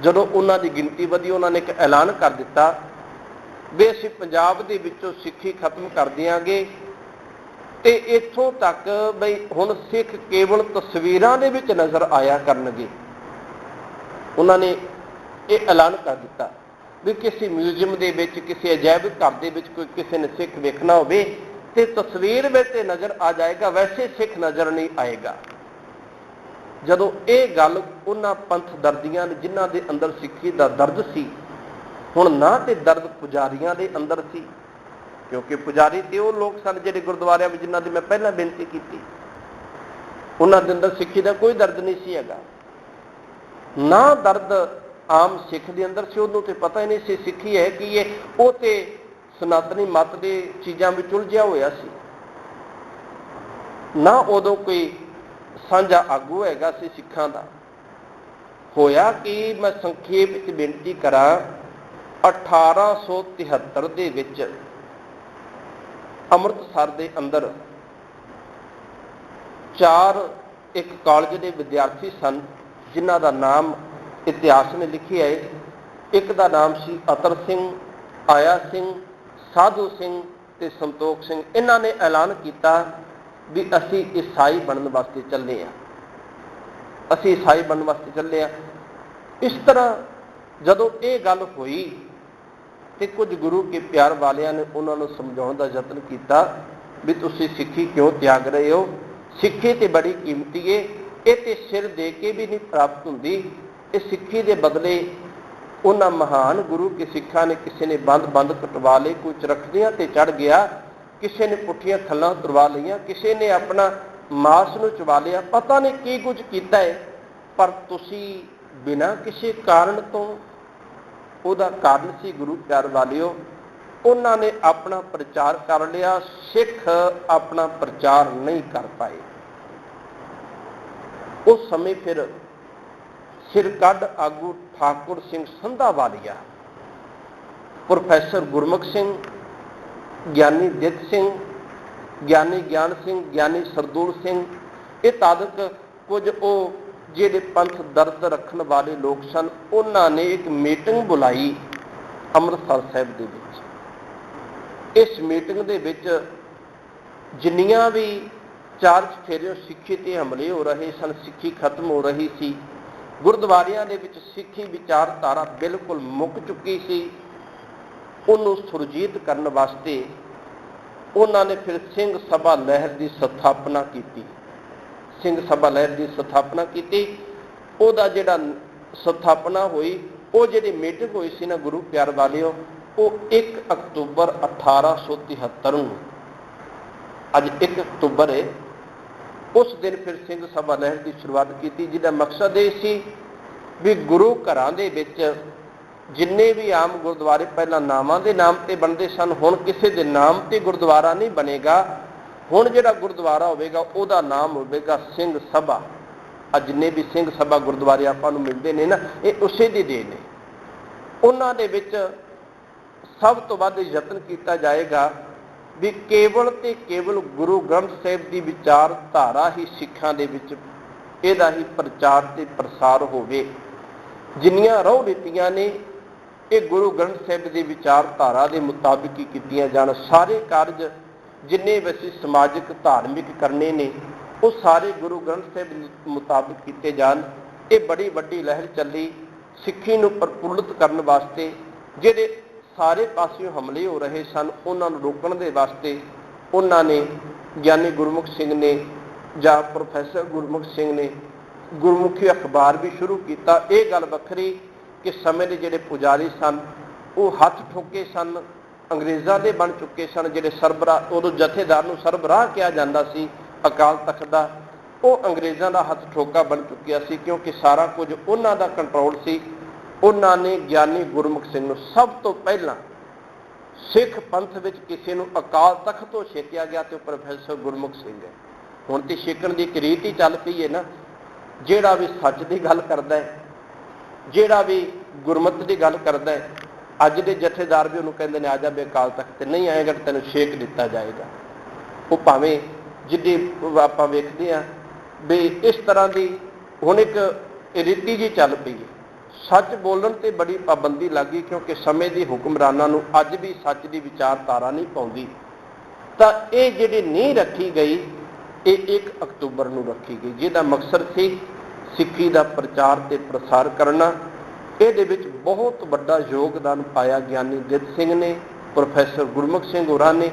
ਜਦੋਂ ਉਹਨਾਂ ਦੀ ਗਿਣਤੀ ਵਧੀ, ਉਹਨਾਂ ਨੇ ਇੱਕ ਐਲਾਨ ਕਰ ਦਿੱਤਾ ਵੀ ਅਸੀਂ ਪੰਜਾਬ ਦੇ ਵਿੱਚੋਂ ਸਿੱਖੀ ਖਤਮ ਕਰ ਦਿਆਂਗੇ ਤੇ ਇੱਥੋਂ ਤੱਕ ਬਈ ਹੁਣ ਸਿੱਖ ਕੇਵਲ ਤਸਵੀਰਾਂ ਦੇ ਵਿੱਚ ਨਜ਼ਰ ਆਇਆ ਕਰਨਗੇ। ਉਹਨਾਂ ਨੇ ਇਹ ਐਲਾਨ ਕਰ ਦਿੱਤਾ ਵੀ ਕਿਸੇ ਮਿਊਜ਼ੀਅਮ ਦੇ ਵਿੱਚ, ਕਿਸੇ ਅਜਾਇਬ ਘਰ ਦੇ ਵਿੱਚ ਕੋਈ ਕਿਸੇ ਨੇ ਸਿੱਖ ਵੇਖਣਾ ਹੋਵੇ ਤੇ ਤਸਵੀਰ ਵਿੱਚ ਤੇ ਨਜ਼ਰ ਆ ਜਾਏਗਾ, ਵੈਸੇ ਸਿੱਖ ਨਜ਼ਰ ਨਹੀਂ ਆਏਗਾ। ਜਦੋਂ ਇਹ ਗੱਲ ਉਹਨਾਂ ਪੰਥ ਦਰਦੀਆਂ ਨੇ, ਜਿਨ੍ਹਾਂ ਦੇ ਅੰਦਰ ਸਿੱਖੀ ਦਾ ਦਰਦ ਸੀ, ਹੁਣ ਨਾ ਤੇ ਦਰਦ ਪੁਜਾਰੀਆਂ ਦੇ ਅੰਦਰ ਸੀ, ਕਿਉਂਕਿ ਪੁਜਾਰੀ ਤੇ ਉਹ ਲੋਕ ਸਨ ਜਿਹੜੇ ਗੁਰਦੁਆਰਿਆਂ ਵਿੱਚ, ਜਿਨ੍ਹਾਂ ਦੀ ਮੈਂ ਪਹਿਲਾਂ ਬੇਨਤੀ ਕੀਤੀ। ਉਹਨਾਂ ਦੇ ਅੰਦਰ ਸਿੱਖੀ ਦਾ ਕੋਈ ਦਰਦ ਨਹੀਂ ਸੀ ਹੈਗਾ। ਨਾ ਦਰਦ ਆਮ ਸਿੱਖ ਦੇ ਅੰਦਰ ਸੀ, ਉਹਨੂੰ ਤੇ ਪਤਾ ਹੀ ਨਹੀਂ ਸੀ, ਸਿੱਖੀ ਹੈ ਕਿ ਇਹ ਉਹ ਤੇ ਸਨਾਤਨੀ ਮਤ ਦੇ ਚੀਜ਼ਾਂ ਵਿੱਚ ਉਲਝਿਆ ਹੋਇਆ ਸੀ। ਨਾ ਉਦੋਂ ਕੋਈ ਸਾਂਝਾ ਆਗੂ ਹੈਗਾ ਸੀ ਸਿੱਖਾਂ ਦਾ। ਹੋਇਆ ਕਿ, ਮੈਂ ਸੰਖੇਪ ਵਿੱਚ ਬੇਨਤੀ ਕਰਾਂ 1873 ਦੇ ਵਿੱਚ ਅੰਮ੍ਰਿਤਸਰ ਦੇ ਅੰਦਰ ਚਾਰ ਇੱਕ ਕਾਲਜ ਦੇ ਵਿਦਿਆਰਥੀ ਸਨ, ਜਿਨ੍ਹਾਂ ਦਾ ਨਾਮ ਇਤਿਹਾਸ ਨੇ ਲਿਖਿਆ ਹੈ, ਇੱਕ ਦਾ ਨਾਮ ਸੀ ਅਤਰ ਸਿੰਘ, ਆਇਆ ਸਿੰਘ, ਸਾਧੂ ਸਿੰਘ ਤੇ ਸੰਤੋਖ ਸਿੰਘ। ਇਹਨਾਂ ਨੇ ਐਲਾਨ ਕੀਤਾ ਵੀ ਅਸੀਂ ਈਸਾਈ ਬਣਨ ਵਾਸਤੇ ਚੱਲੇ ਆ ਅਸੀਂ ਈਸਾਈ ਬਣਨ ਵਾਸਤੇ ਚੱਲੇ ਆ ਇਸ ਤਰ੍ਹਾਂ ਜਦੋਂ ਇਹ ਗੱਲ ਹੋਈ ਤੇ ਕੁਝ ਗੁਰੂ ਕੇ ਪਿਆਰ ਵਾਲਿਆਂ ਨੇ ਉਹਨਾਂ ਨੂੰ ਸਮਝਾਉਣ ਦਾ ਯਤਨ ਕੀਤਾ ਵੀ ਤੁਸੀਂ ਸਿੱਖੀ ਕਿਉਂ ਤਿਆਗ ਰਹੇ ਹੋ? ਸਿੱਖੀ ਤੇ ਬੜੀ ਕੀਮਤੀ ਏ। ਇਹ ਤੇ ਸਿਰ ਦੇ ਕੇ ਵੀ ਨਹੀਂ ਪ੍ਰਾਪਤ ਹੁੰਦੀ। ਇਹ ਸਿੱਖੀ ਦੇ ਬਦਲੇ ਉਹਨਾਂ ਮਹਾਨ ਗੁਰੂ ਕੇ ਸਿੱਖਾਂ ਨੇ ਕਿਸੇ ਨੇ ਬੰਦ ਬੰਦ ਕਟਵਾ ਲਏ ਕੋਈ ਚਰਖਦੀਆਂ ਤੇ ਚੜ ਗਿਆ, ਕਿਸੇ ਨੇ ਪੁੱਠੀਆਂ ਥੱਲਾਂ ਤੁਰਵਾ ਲਈਆਂ, ਕਿਸੇ ਨੇ ਆਪਣਾ ਮਾਸ ਨੂੰ ਚਵਾ ਲਿਆ, ਪਤਾ ਨਹੀਂ ਕੀ ਕੁਝ ਕੀਤਾ ਹੈ ਪਰ ਤੁਸੀਂ ਬਿਨਾਂ ਕਿਸੇ ਕਾਰਨ ਤੋਂ ਉਹਦਾ ਕਾਰਨ ਸੀ ਗੁਰੂ ਪਿਆਰ ਵਾਲਿਓ, ਉਹਨਾਂ ਨੇ ਆਪਣਾ ਪ੍ਰਚਾਰ ਕਰ ਲਿਆ, ਸਿੱਖ ਆਪਣਾ ਪ੍ਰਚਾਰ ਨਹੀਂ ਕਰ ਪਾਏ। ਉਸ ਸਮੇਂ ਫਿਰ ਸਿਰਕੱਢ ਆਗੂ ਠਾਕੁਰ ਸਿੰਘ ਸੰਧਾਵਾਲੀਆ, ਪ੍ਰੋਫੈਸਰ ਗੁਰਮੁਖ ਸਿੰਘ, ਗਿਆਨੀ ਦਿੱਤ ਸਿੰਘ, ਗਿਆਨੀ ਗਿਆਨ ਸਿੰਘ, ਗਿਆਨੀ ਸਰਦੂਲ ਸਿੰਘ, ਇਹ ਤਾਦਕ ਕੁਝ ਉਹ ਜਿਹੜੇ ਪੰਥ ਦਰਦ ਰੱਖਣ ਵਾਲੇ ਲੋਕ ਸਨ, ਉਹਨਾਂ ਨੇ ਇੱਕ ਮੀਟਿੰਗ ਬੁਲਾਈ ਅੰਮ੍ਰਿਤਸਰ ਸਾਹਿਬ ਦੇ ਵਿੱਚ। ਇਸ ਮੀਟਿੰਗ ਦੇ ਵਿੱਚ ਜਿੰਨੀਆਂ ਵੀ ਚਾਰ ਚਫੇਰਿਓ ਸਿੱਖੀ ਤੇ ਹਮਲੇ ਹੋ ਰਹੇ ਸਨ, ਸਿੱਖੀ ਖਤਮ ਹੋ ਰਹੀ ਸੀ ਗੁਰਦੁਆਰਿਆਂ ਦੇ ਵਿੱਚ ਸਿੱਖੀ ਵਿਚਾਰਧਾਰਾ ਬਿਲਕੁਲ ਮੁੱਕ ਚੁੱਕੀ ਸੀ। ਉਹਨੂੰ ਸੁਰਜੀਤ ਕਰਨ ਵਾਸਤੇ ਉਹਨਾਂ ਨੇ ਫਿਰ ਸਿੰਘ ਸਭਾ ਲਹਿਰ ਦੀ ਸਥਾਪਨਾ ਕੀਤੀ। ਸਿੰਘ ਸਭਾ ਲਹਿਰ ਦੀ ਸਥਾਪਨਾ ਕੀਤੀ। ਉਹਦਾ ਜਿਹੜਾ ਸਥਾਪਨਾ ਹੋਈ, ਉਹ ਜਿਹੜੀ ਮੀਟਿੰਗ ਹੋਈ ਸੀ ਨਾ ਗੁਰੂ ਪਿਆਰ ਵਾਲਿਓ, ਉਹ 1 ਅਕਤੂਬਰ 1873 ਨੂੰ। ਅੱਜ 1 ਅਕਤੂਬਰ ਹੈ ਉਸ ਦਿਨ ਫਿਰ ਸਿੰਘ ਸਭਾ ਲਹਿਰ ਦੀ ਸ਼ੁਰੂਆਤ ਕੀਤੀ, ਜਿਹਦਾ ਮਕਸਦ ਇਹ ਸੀ ਵੀ ਗੁਰੂ ਘਰਾਂ ਦੇ ਵਿੱਚ ਜਿੰਨੇ ਵੀ ਆਮ ਗੁਰਦੁਆਰੇ ਪਹਿਲਾਂ ਨਾਮਾਂ ਦੇ ਨਾਮ ਤੇ ਬਣਦੇ ਸਨ, ਹੁਣ ਕਿਸੇ ਦੇ ਨਾਮ ਤੇ ਗੁਰਦੁਆਰਾ ਨਹੀਂ ਬਣੇਗਾ। ਹੁਣ ਜਿਹੜਾ ਗੁਰਦੁਆਰਾ ਹੋਵੇਗਾ, ਉਹਦਾ ਨਾਮ ਹੋਵੇਗਾ ਸਿੰਘ ਸਭਾ। ਆ ਜਿੰਨੇ ਵੀ ਸਿੰਘ ਸਭਾ ਗੁਰਦੁਆਰੇ ਆਪਾਂ ਨੂੰ ਮਿਲਦੇ ਨੇ ਨਾ, ਇਹ ਉਸੇ ਦੀ ਦੇਣ ਨੇ। ਉਹਨਾਂ ਦੇ ਵਿੱਚ ਸਭ ਤੋਂ ਵੱਧ ਯਤਨ ਕੀਤਾ ਜਾਏਗਾ ਵੀ ਕੇਵਲ ਤੇ ਕੇਵਲ ਗੁਰੂ ਗ੍ਰੰਥ ਸਾਹਿਬ ਦੀ ਵਿਚਾਰਧਾਰਾ ਹੀ ਸਿੱਖਾਂ ਦੇ ਵਿੱਚ ਇਹਦਾ ਹੀ ਪ੍ਰਚਾਰ ਤੇ ਪ੍ਰਸਾਰ ਹੋਵੇ। ਜਿੰਨੀਆਂ ਰਹੁ ਰੀਤੀਆਂ ਨੇ, ਇਹ ਗੁਰੂ ਗ੍ਰੰਥ ਸਾਹਿਬ ਦੀ ਵਿਚਾਰਧਾਰਾ ਦੇ ਮੁਤਾਬਿਕ ਹੀ ਕੀਤੀਆਂ ਜਾਣ। ਸਾਰੇ ਕਾਰਜ ਜਿੰਨੇ ਵੀ ਸਮਾਜਿਕ, ਧਾਰਮਿਕ ਕਰਨੇ ਨੇ, ਉਹ ਸਾਰੇ ਗੁਰੂ ਗ੍ਰੰਥ ਸਾਹਿਬ ਮੁਤਾਬਿਕ ਕੀਤੇ ਜਾਣ। ਇਹ ਬੜੀ ਵੱਡੀ ਲਹਿਰ ਚੱਲੀ ਸਿੱਖੀ ਨੂੰ ਪ੍ਰਫੁੱਲਤ ਕਰਨ ਵਾਸਤੇ, ਜਿਹੜੇ ਸਾਰੇ ਪਾਸਿਓਂ ਹਮਲੇ ਹੋ ਰਹੇ ਸਨ, ਉਹਨਾਂ ਨੂੰ ਰੋਕਣ ਦੇ ਵਾਸਤੇ ਉਹਨਾਂ ਨੇ ਗਿਆਨੀ ਗੁਰਮੁਖ ਸਿੰਘ ਨੇ ਜਾਂ ਪ੍ਰੋਫੈਸਰ ਗੁਰਮੁਖ ਸਿੰਘ ਨੇ ਗੁਰਮੁਖੀ ਅਖਬਾਰ ਵੀ ਸ਼ੁਰੂ ਕੀਤਾ। ਇਹ ਗੱਲ ਵੱਖਰੀ ਕਿ ਸਮੇਂ ਦੇ ਜਿਹੜੇ ਪੁਜਾਰੀ ਸਨ, ਉਹ ਹੱਥ ਠੋਕੇ ਸਨ, ਅੰਗਰੇਜ਼ਾਂ ਦੇ ਬਣ ਚੁੱਕੇ ਸਨ, ਜਿਹੜੇ ਸਰਬਰਾਹ ਉਦੋਂ ਜਥੇਦਾਰ ਨੂੰ ਸਰਬਰਾਹ ਕਿਹਾ ਜਾਂਦਾ ਸੀ, ਅਕਾਲ ਤਖਤ ਦਾ, ਉਹ ਅੰਗਰੇਜ਼ਾਂ ਦਾ ਹੱਥ ਠੋਕਾ ਬਣ ਚੁੱਕਿਆ ਸੀ, ਕਿਉਂਕਿ ਸਾਰਾ ਕੁਝ ਉਹਨਾਂ ਦਾ ਕੰਟਰੋਲ ਸੀ। ਉਹਨਾਂ ਨੇ ਗਿਆਨੀ ਗੁਰਮੁਖ ਸਿੰਘ ਨੂੰ ਸਭ ਤੋਂ ਪਹਿਲਾਂ ਸਿੱਖ ਪੰਥ ਵਿੱਚ ਕਿਸੇ ਨੂੰ ਅਕਾਲ ਤਖਤ ਤੋਂ ਛੇਕਿਆ ਗਿਆ ਤੇ ਉਹ ਪ੍ਰੋਫੈਸਰ ਗੁਰਮੁਖ ਸਿੰਘ ਹੈ। ਹੁਣ ਤੇ ਛੇਕਣ ਦੀ ਇੱਕ ਰੀਤ ਹੀ ਚੱਲ ਪਈ ਹੈ ਨਾ। ਜਿਹੜਾ ਵੀ ਸੱਚ ਦੀ ਗੱਲ ਕਰਦਾ ਹੈ, ਜਿਹੜਾ ਵੀ ਗੁਰਮਤ ਦੀ ਗੱਲ ਕਰਦਾ ਹੈ, ਅੱਜ ਦੇ ਜਥੇਦਾਰ ਵੀ ਉਹਨੂੰ ਕਹਿੰਦੇ ਨੇ, ਆ ਜਾ ਬੇ ਅਕਾਲ ਤਖਤ ਤੇ ਨਹੀਂ ਆਏਗਾ ਤੈਨੂੰ ਛੇਕ ਦਿੱਤਾ ਜਾਏਗਾ। ਉਹ ਭਾਵੇਂ ਜਿੱਦੀ ਆਪਾਂ ਵੇਖਦੇ ਆ ਵੀ ਇਸ ਤਰ੍ਹਾਂ ਦੀ ਹੁਣ ਇੱਕ ਰੀਤੀ ਜੀ ਚੱਲ ਪਈ ਹੈ। ਸੱਚ ਬੋਲਣ ਤੇ ਬੜੀ ਪਾਬੰਦੀ ਲੱਗੀ ਕਿਉਂਕਿ ਸਮੇਂ ਦੀ ਹੁਕਮਰਾਨਾਂ ਨੂੰ ਅੱਜ ਵੀ ਸੱਚ ਦੀ ਵਿਚਾਰਧਾਰਾ ਨਹੀਂ ਪਾਉਂਦੀ। ਤਾਂ ਇਹ ਜਿਹੜੀ ਨਹੀਂ ਰੱਖੀ ਗਈ, ਇਹ 1 ਅਕਤੂਬਰ ਨੂੰ ਰੱਖੀ ਗਈ, ਜਿਹਦਾ ਮਕਸਦ ਸੀ ਸਿੱਖੀ ਦਾ ਪ੍ਰਚਾਰ ਤੇ ਪ੍ਰਸਾਰ ਕਰਨਾ। ਇਹਦੇ ਵਿੱਚ ਬਹੁਤ ਵੱਡਾ ਯੋਗਦਾਨ ਪਾਇਆ ਗਿਆਨੀ ਦਿੱਤ ਸਿੰਘ ਨੇ, ਪ੍ਰੋਫੈਸਰ ਗੁਰਮੁਖ ਸਿੰਘ ਹੋਰਾਂ ਨੇ,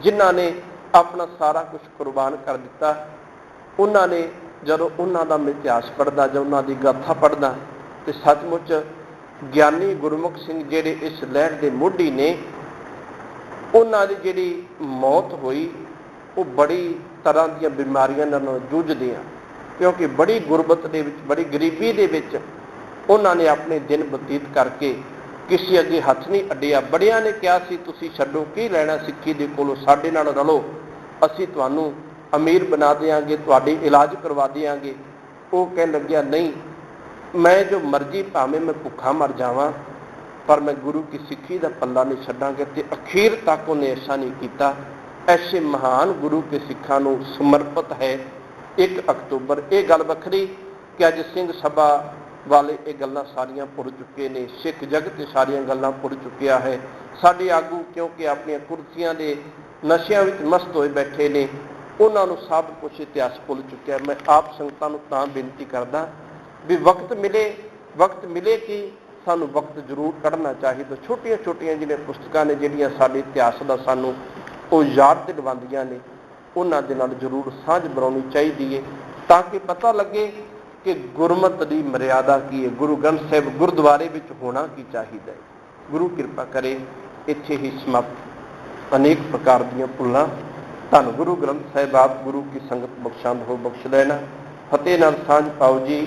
ਜਿਨ੍ਹਾਂ ਨੇ ਆਪਣਾ ਸਾਰਾ ਕੁਝ ਕੁਰਬਾਨ ਕਰ ਦਿੱਤਾ। ਉਹਨਾਂ ਨੇ ਜਦੋਂ ਉਹਨਾਂ ਦਾ ਮੈਂ ਇਤਿਹਾਸ ਪੜ੍ਹਦਾ ਜਾਂ ਉਹਨਾਂ ਦੀ ਗਾਥਾ ਪੜ੍ਹਦਾ ਤੇ ਸੱਚਮੁੱਚ ਗਿਆਨੀ ਗੁਰਮੁਖ ਸਿੰਘ ਜਿਹੜੇ ਇਸ ਲਹਿਰ ਦੇ ਮੋਢੀ ਨੇ, ਉਹਨਾਂ ਦੀ ਜਿਹੜੀ ਮੌਤ ਹੋਈ, ਉਹ ਬੜੀ ਤਰ੍ਹਾਂ ਦੀਆਂ ਬਿਮਾਰੀਆਂ ਨਾਲ ਜੂਝਦੇ ਆ ਕਿਉਂਕਿ ਬੜੀ ਗੁਰਬਤ ਦੇ ਵਿੱਚ, ਬੜੀ ਗਰੀਬੀ ਦੇ ਵਿੱਚ ਉਹਨਾਂ ਨੇ ਆਪਣੇ ਦਿਨ ਬਤੀਤ ਕਰਕੇ ਕਿਸੇ ਅੱਗੇ ਹੱਥ ਨਹੀਂ ਅੱਡਿਆ। ਬੜਿਆਂ ਨੇ ਕਿਹਾ ਸੀ, ਤੁਸੀਂ ਛੱਡੋ, ਕੀ ਲੈਣਾ ਸਿੱਖੀ ਦੇ ਕੋਲੋਂ? ਸਾਡੇ ਨਾਲ ਰਲੋ। ਅਸੀਂ ਤੁਹਾਨੂੰ ਅਮੀਰ ਬਣਾ ਦੇਾਂਗੇ ਤੁਹਾਡੇ ਇਲਾਜ ਕਰਵਾ ਦੇਾਂਗੇ ਉਹ ਕਹਿਣ ਲੱਗਿਆ, ਨਹੀਂ ਮੈਂ ਜੋ ਮਰਜ਼ੀ ਭਾਵੇਂ ਮੈਂ ਭੁੱਖਾ ਮਰ ਜਾਵਾਂ, ਪਰ ਮੈਂ ਗੁਰੂ ਕੀ ਸਿੱਖੀ ਦਾ ਪੱਲਾ ਨਹੀਂ ਛੱਡਾਂਗਾ ਤੇ ਅਖੀਰ ਤੱਕ ਉਹਨੇ ਐਸਾ ਨਹੀਂ ਕੀਤਾ। ਐਸੇ ਮਹਾਨ ਗੁਰੂ ਕੇ ਸਿੱਖਾਂ ਨੂੰ ਸਮਰਪਿਤ ਹੈ 1 ਅਕਤੂਬਰ। ਇਹ ਗੱਲ ਵੱਖਰੀ ਕਿ ਅੱਜ ਸਿੰਘ ਸਭਾ ਵਾਲੇ ਇਹ ਗੱਲਾਂ ਸਾਰੀਆਂ ਭੁੱਲ ਚੁੱਕੇ ਨੇ। ਸਿੱਖ ਜਗਤ ਤੇ ਸਾਰੀਆਂ ਗੱਲਾਂ ਭੁੱਲ ਚੁੱਕਿਆ ਹੈ। ਸਾਡੇ ਆਗੂ ਕਿਉਂਕਿ ਆਪਣੀਆਂ ਕੁਰਸੀਆਂ ਦੇ ਨਸ਼ਿਆਂ ਵਿੱਚ ਮਸਤ ਹੋਏ ਬੈਠੇ ਨੇ, ਉਹਨਾਂ ਨੂੰ ਸਭ ਕੁਝ ਇਤਿਹਾਸ ਭੁੱਲ ਚੁੱਕਿਆ। ਮੈਂ ਆਪ ਸੰਗਤਾਂ ਨੂੰ ਤਾਂ ਬੇਨਤੀ ਕਰਦਾ ਵੀ ਵਕਤ ਮਿਲੇ ਵਕਤ ਮਿਲੇ ਕਿ ਸਾਨੂੰ ਵਕਤ ਜ਼ਰੂਰ ਕੱਢਣਾ ਚਾਹੀਦਾ। ਛੋਟੀਆਂ ਛੋਟੀਆਂ ਜਿਹੜੀਆਂ ਪੁਸਤਕਾਂ ਨੇ, ਜਿਹੜੀਆਂ ਸਾਡੇ ਇਤਿਹਾਸ ਦਾ ਸਾਨੂੰ ਉਹ ਯਾਦ ਦਿਲਵਾਉਂਦੀਆਂ ਨੇ, ਉਹਨਾਂ ਦੇ ਨਾਲ ਜ਼ਰੂਰ ਸਾਂਝ ਬਣਾਉਣੀ ਚਾਹੀਦੀ ਹੈ ਤਾਂ ਕਿ ਪਤਾ ਲੱਗੇ ਕਿ ਗੁਰਮਤ ਦੀ ਮਰਿਆਦਾ ਕੀ ਹੈ ਗੁਰੂ ਗ੍ਰੰਥ ਸਾਹਿਬ ਗੁਰਦੁਆਰੇ ਵਿੱਚ ਹੋਣਾ ਕੀ ਚਾਹੀਦਾ ਹੈ ਗੁਰੂ ਕਿਰਪਾ ਕਰੇ, ਇੱਥੇ ਹੀ ਸਮਾਪਤ। ਅਨੇਕ ਪ੍ਰਕਾਰ ਦੀਆਂ ਭੁੱਲਾਂ। ਧੰਨ ਗੁਰੂ ਗ੍ਰੰਥ ਸਾਹਿਬ, ਆਪ ਗੁਰੂ ਕੀ ਸੰਗਤ ਬਖਸ਼ਾਂਦ ਹੋ, ਬਖਸ਼ ਲੈਣਾ। ਫਤਿਹ ਨਾਲ ਸਾਂਝ ਪਾਓ ਜੀ।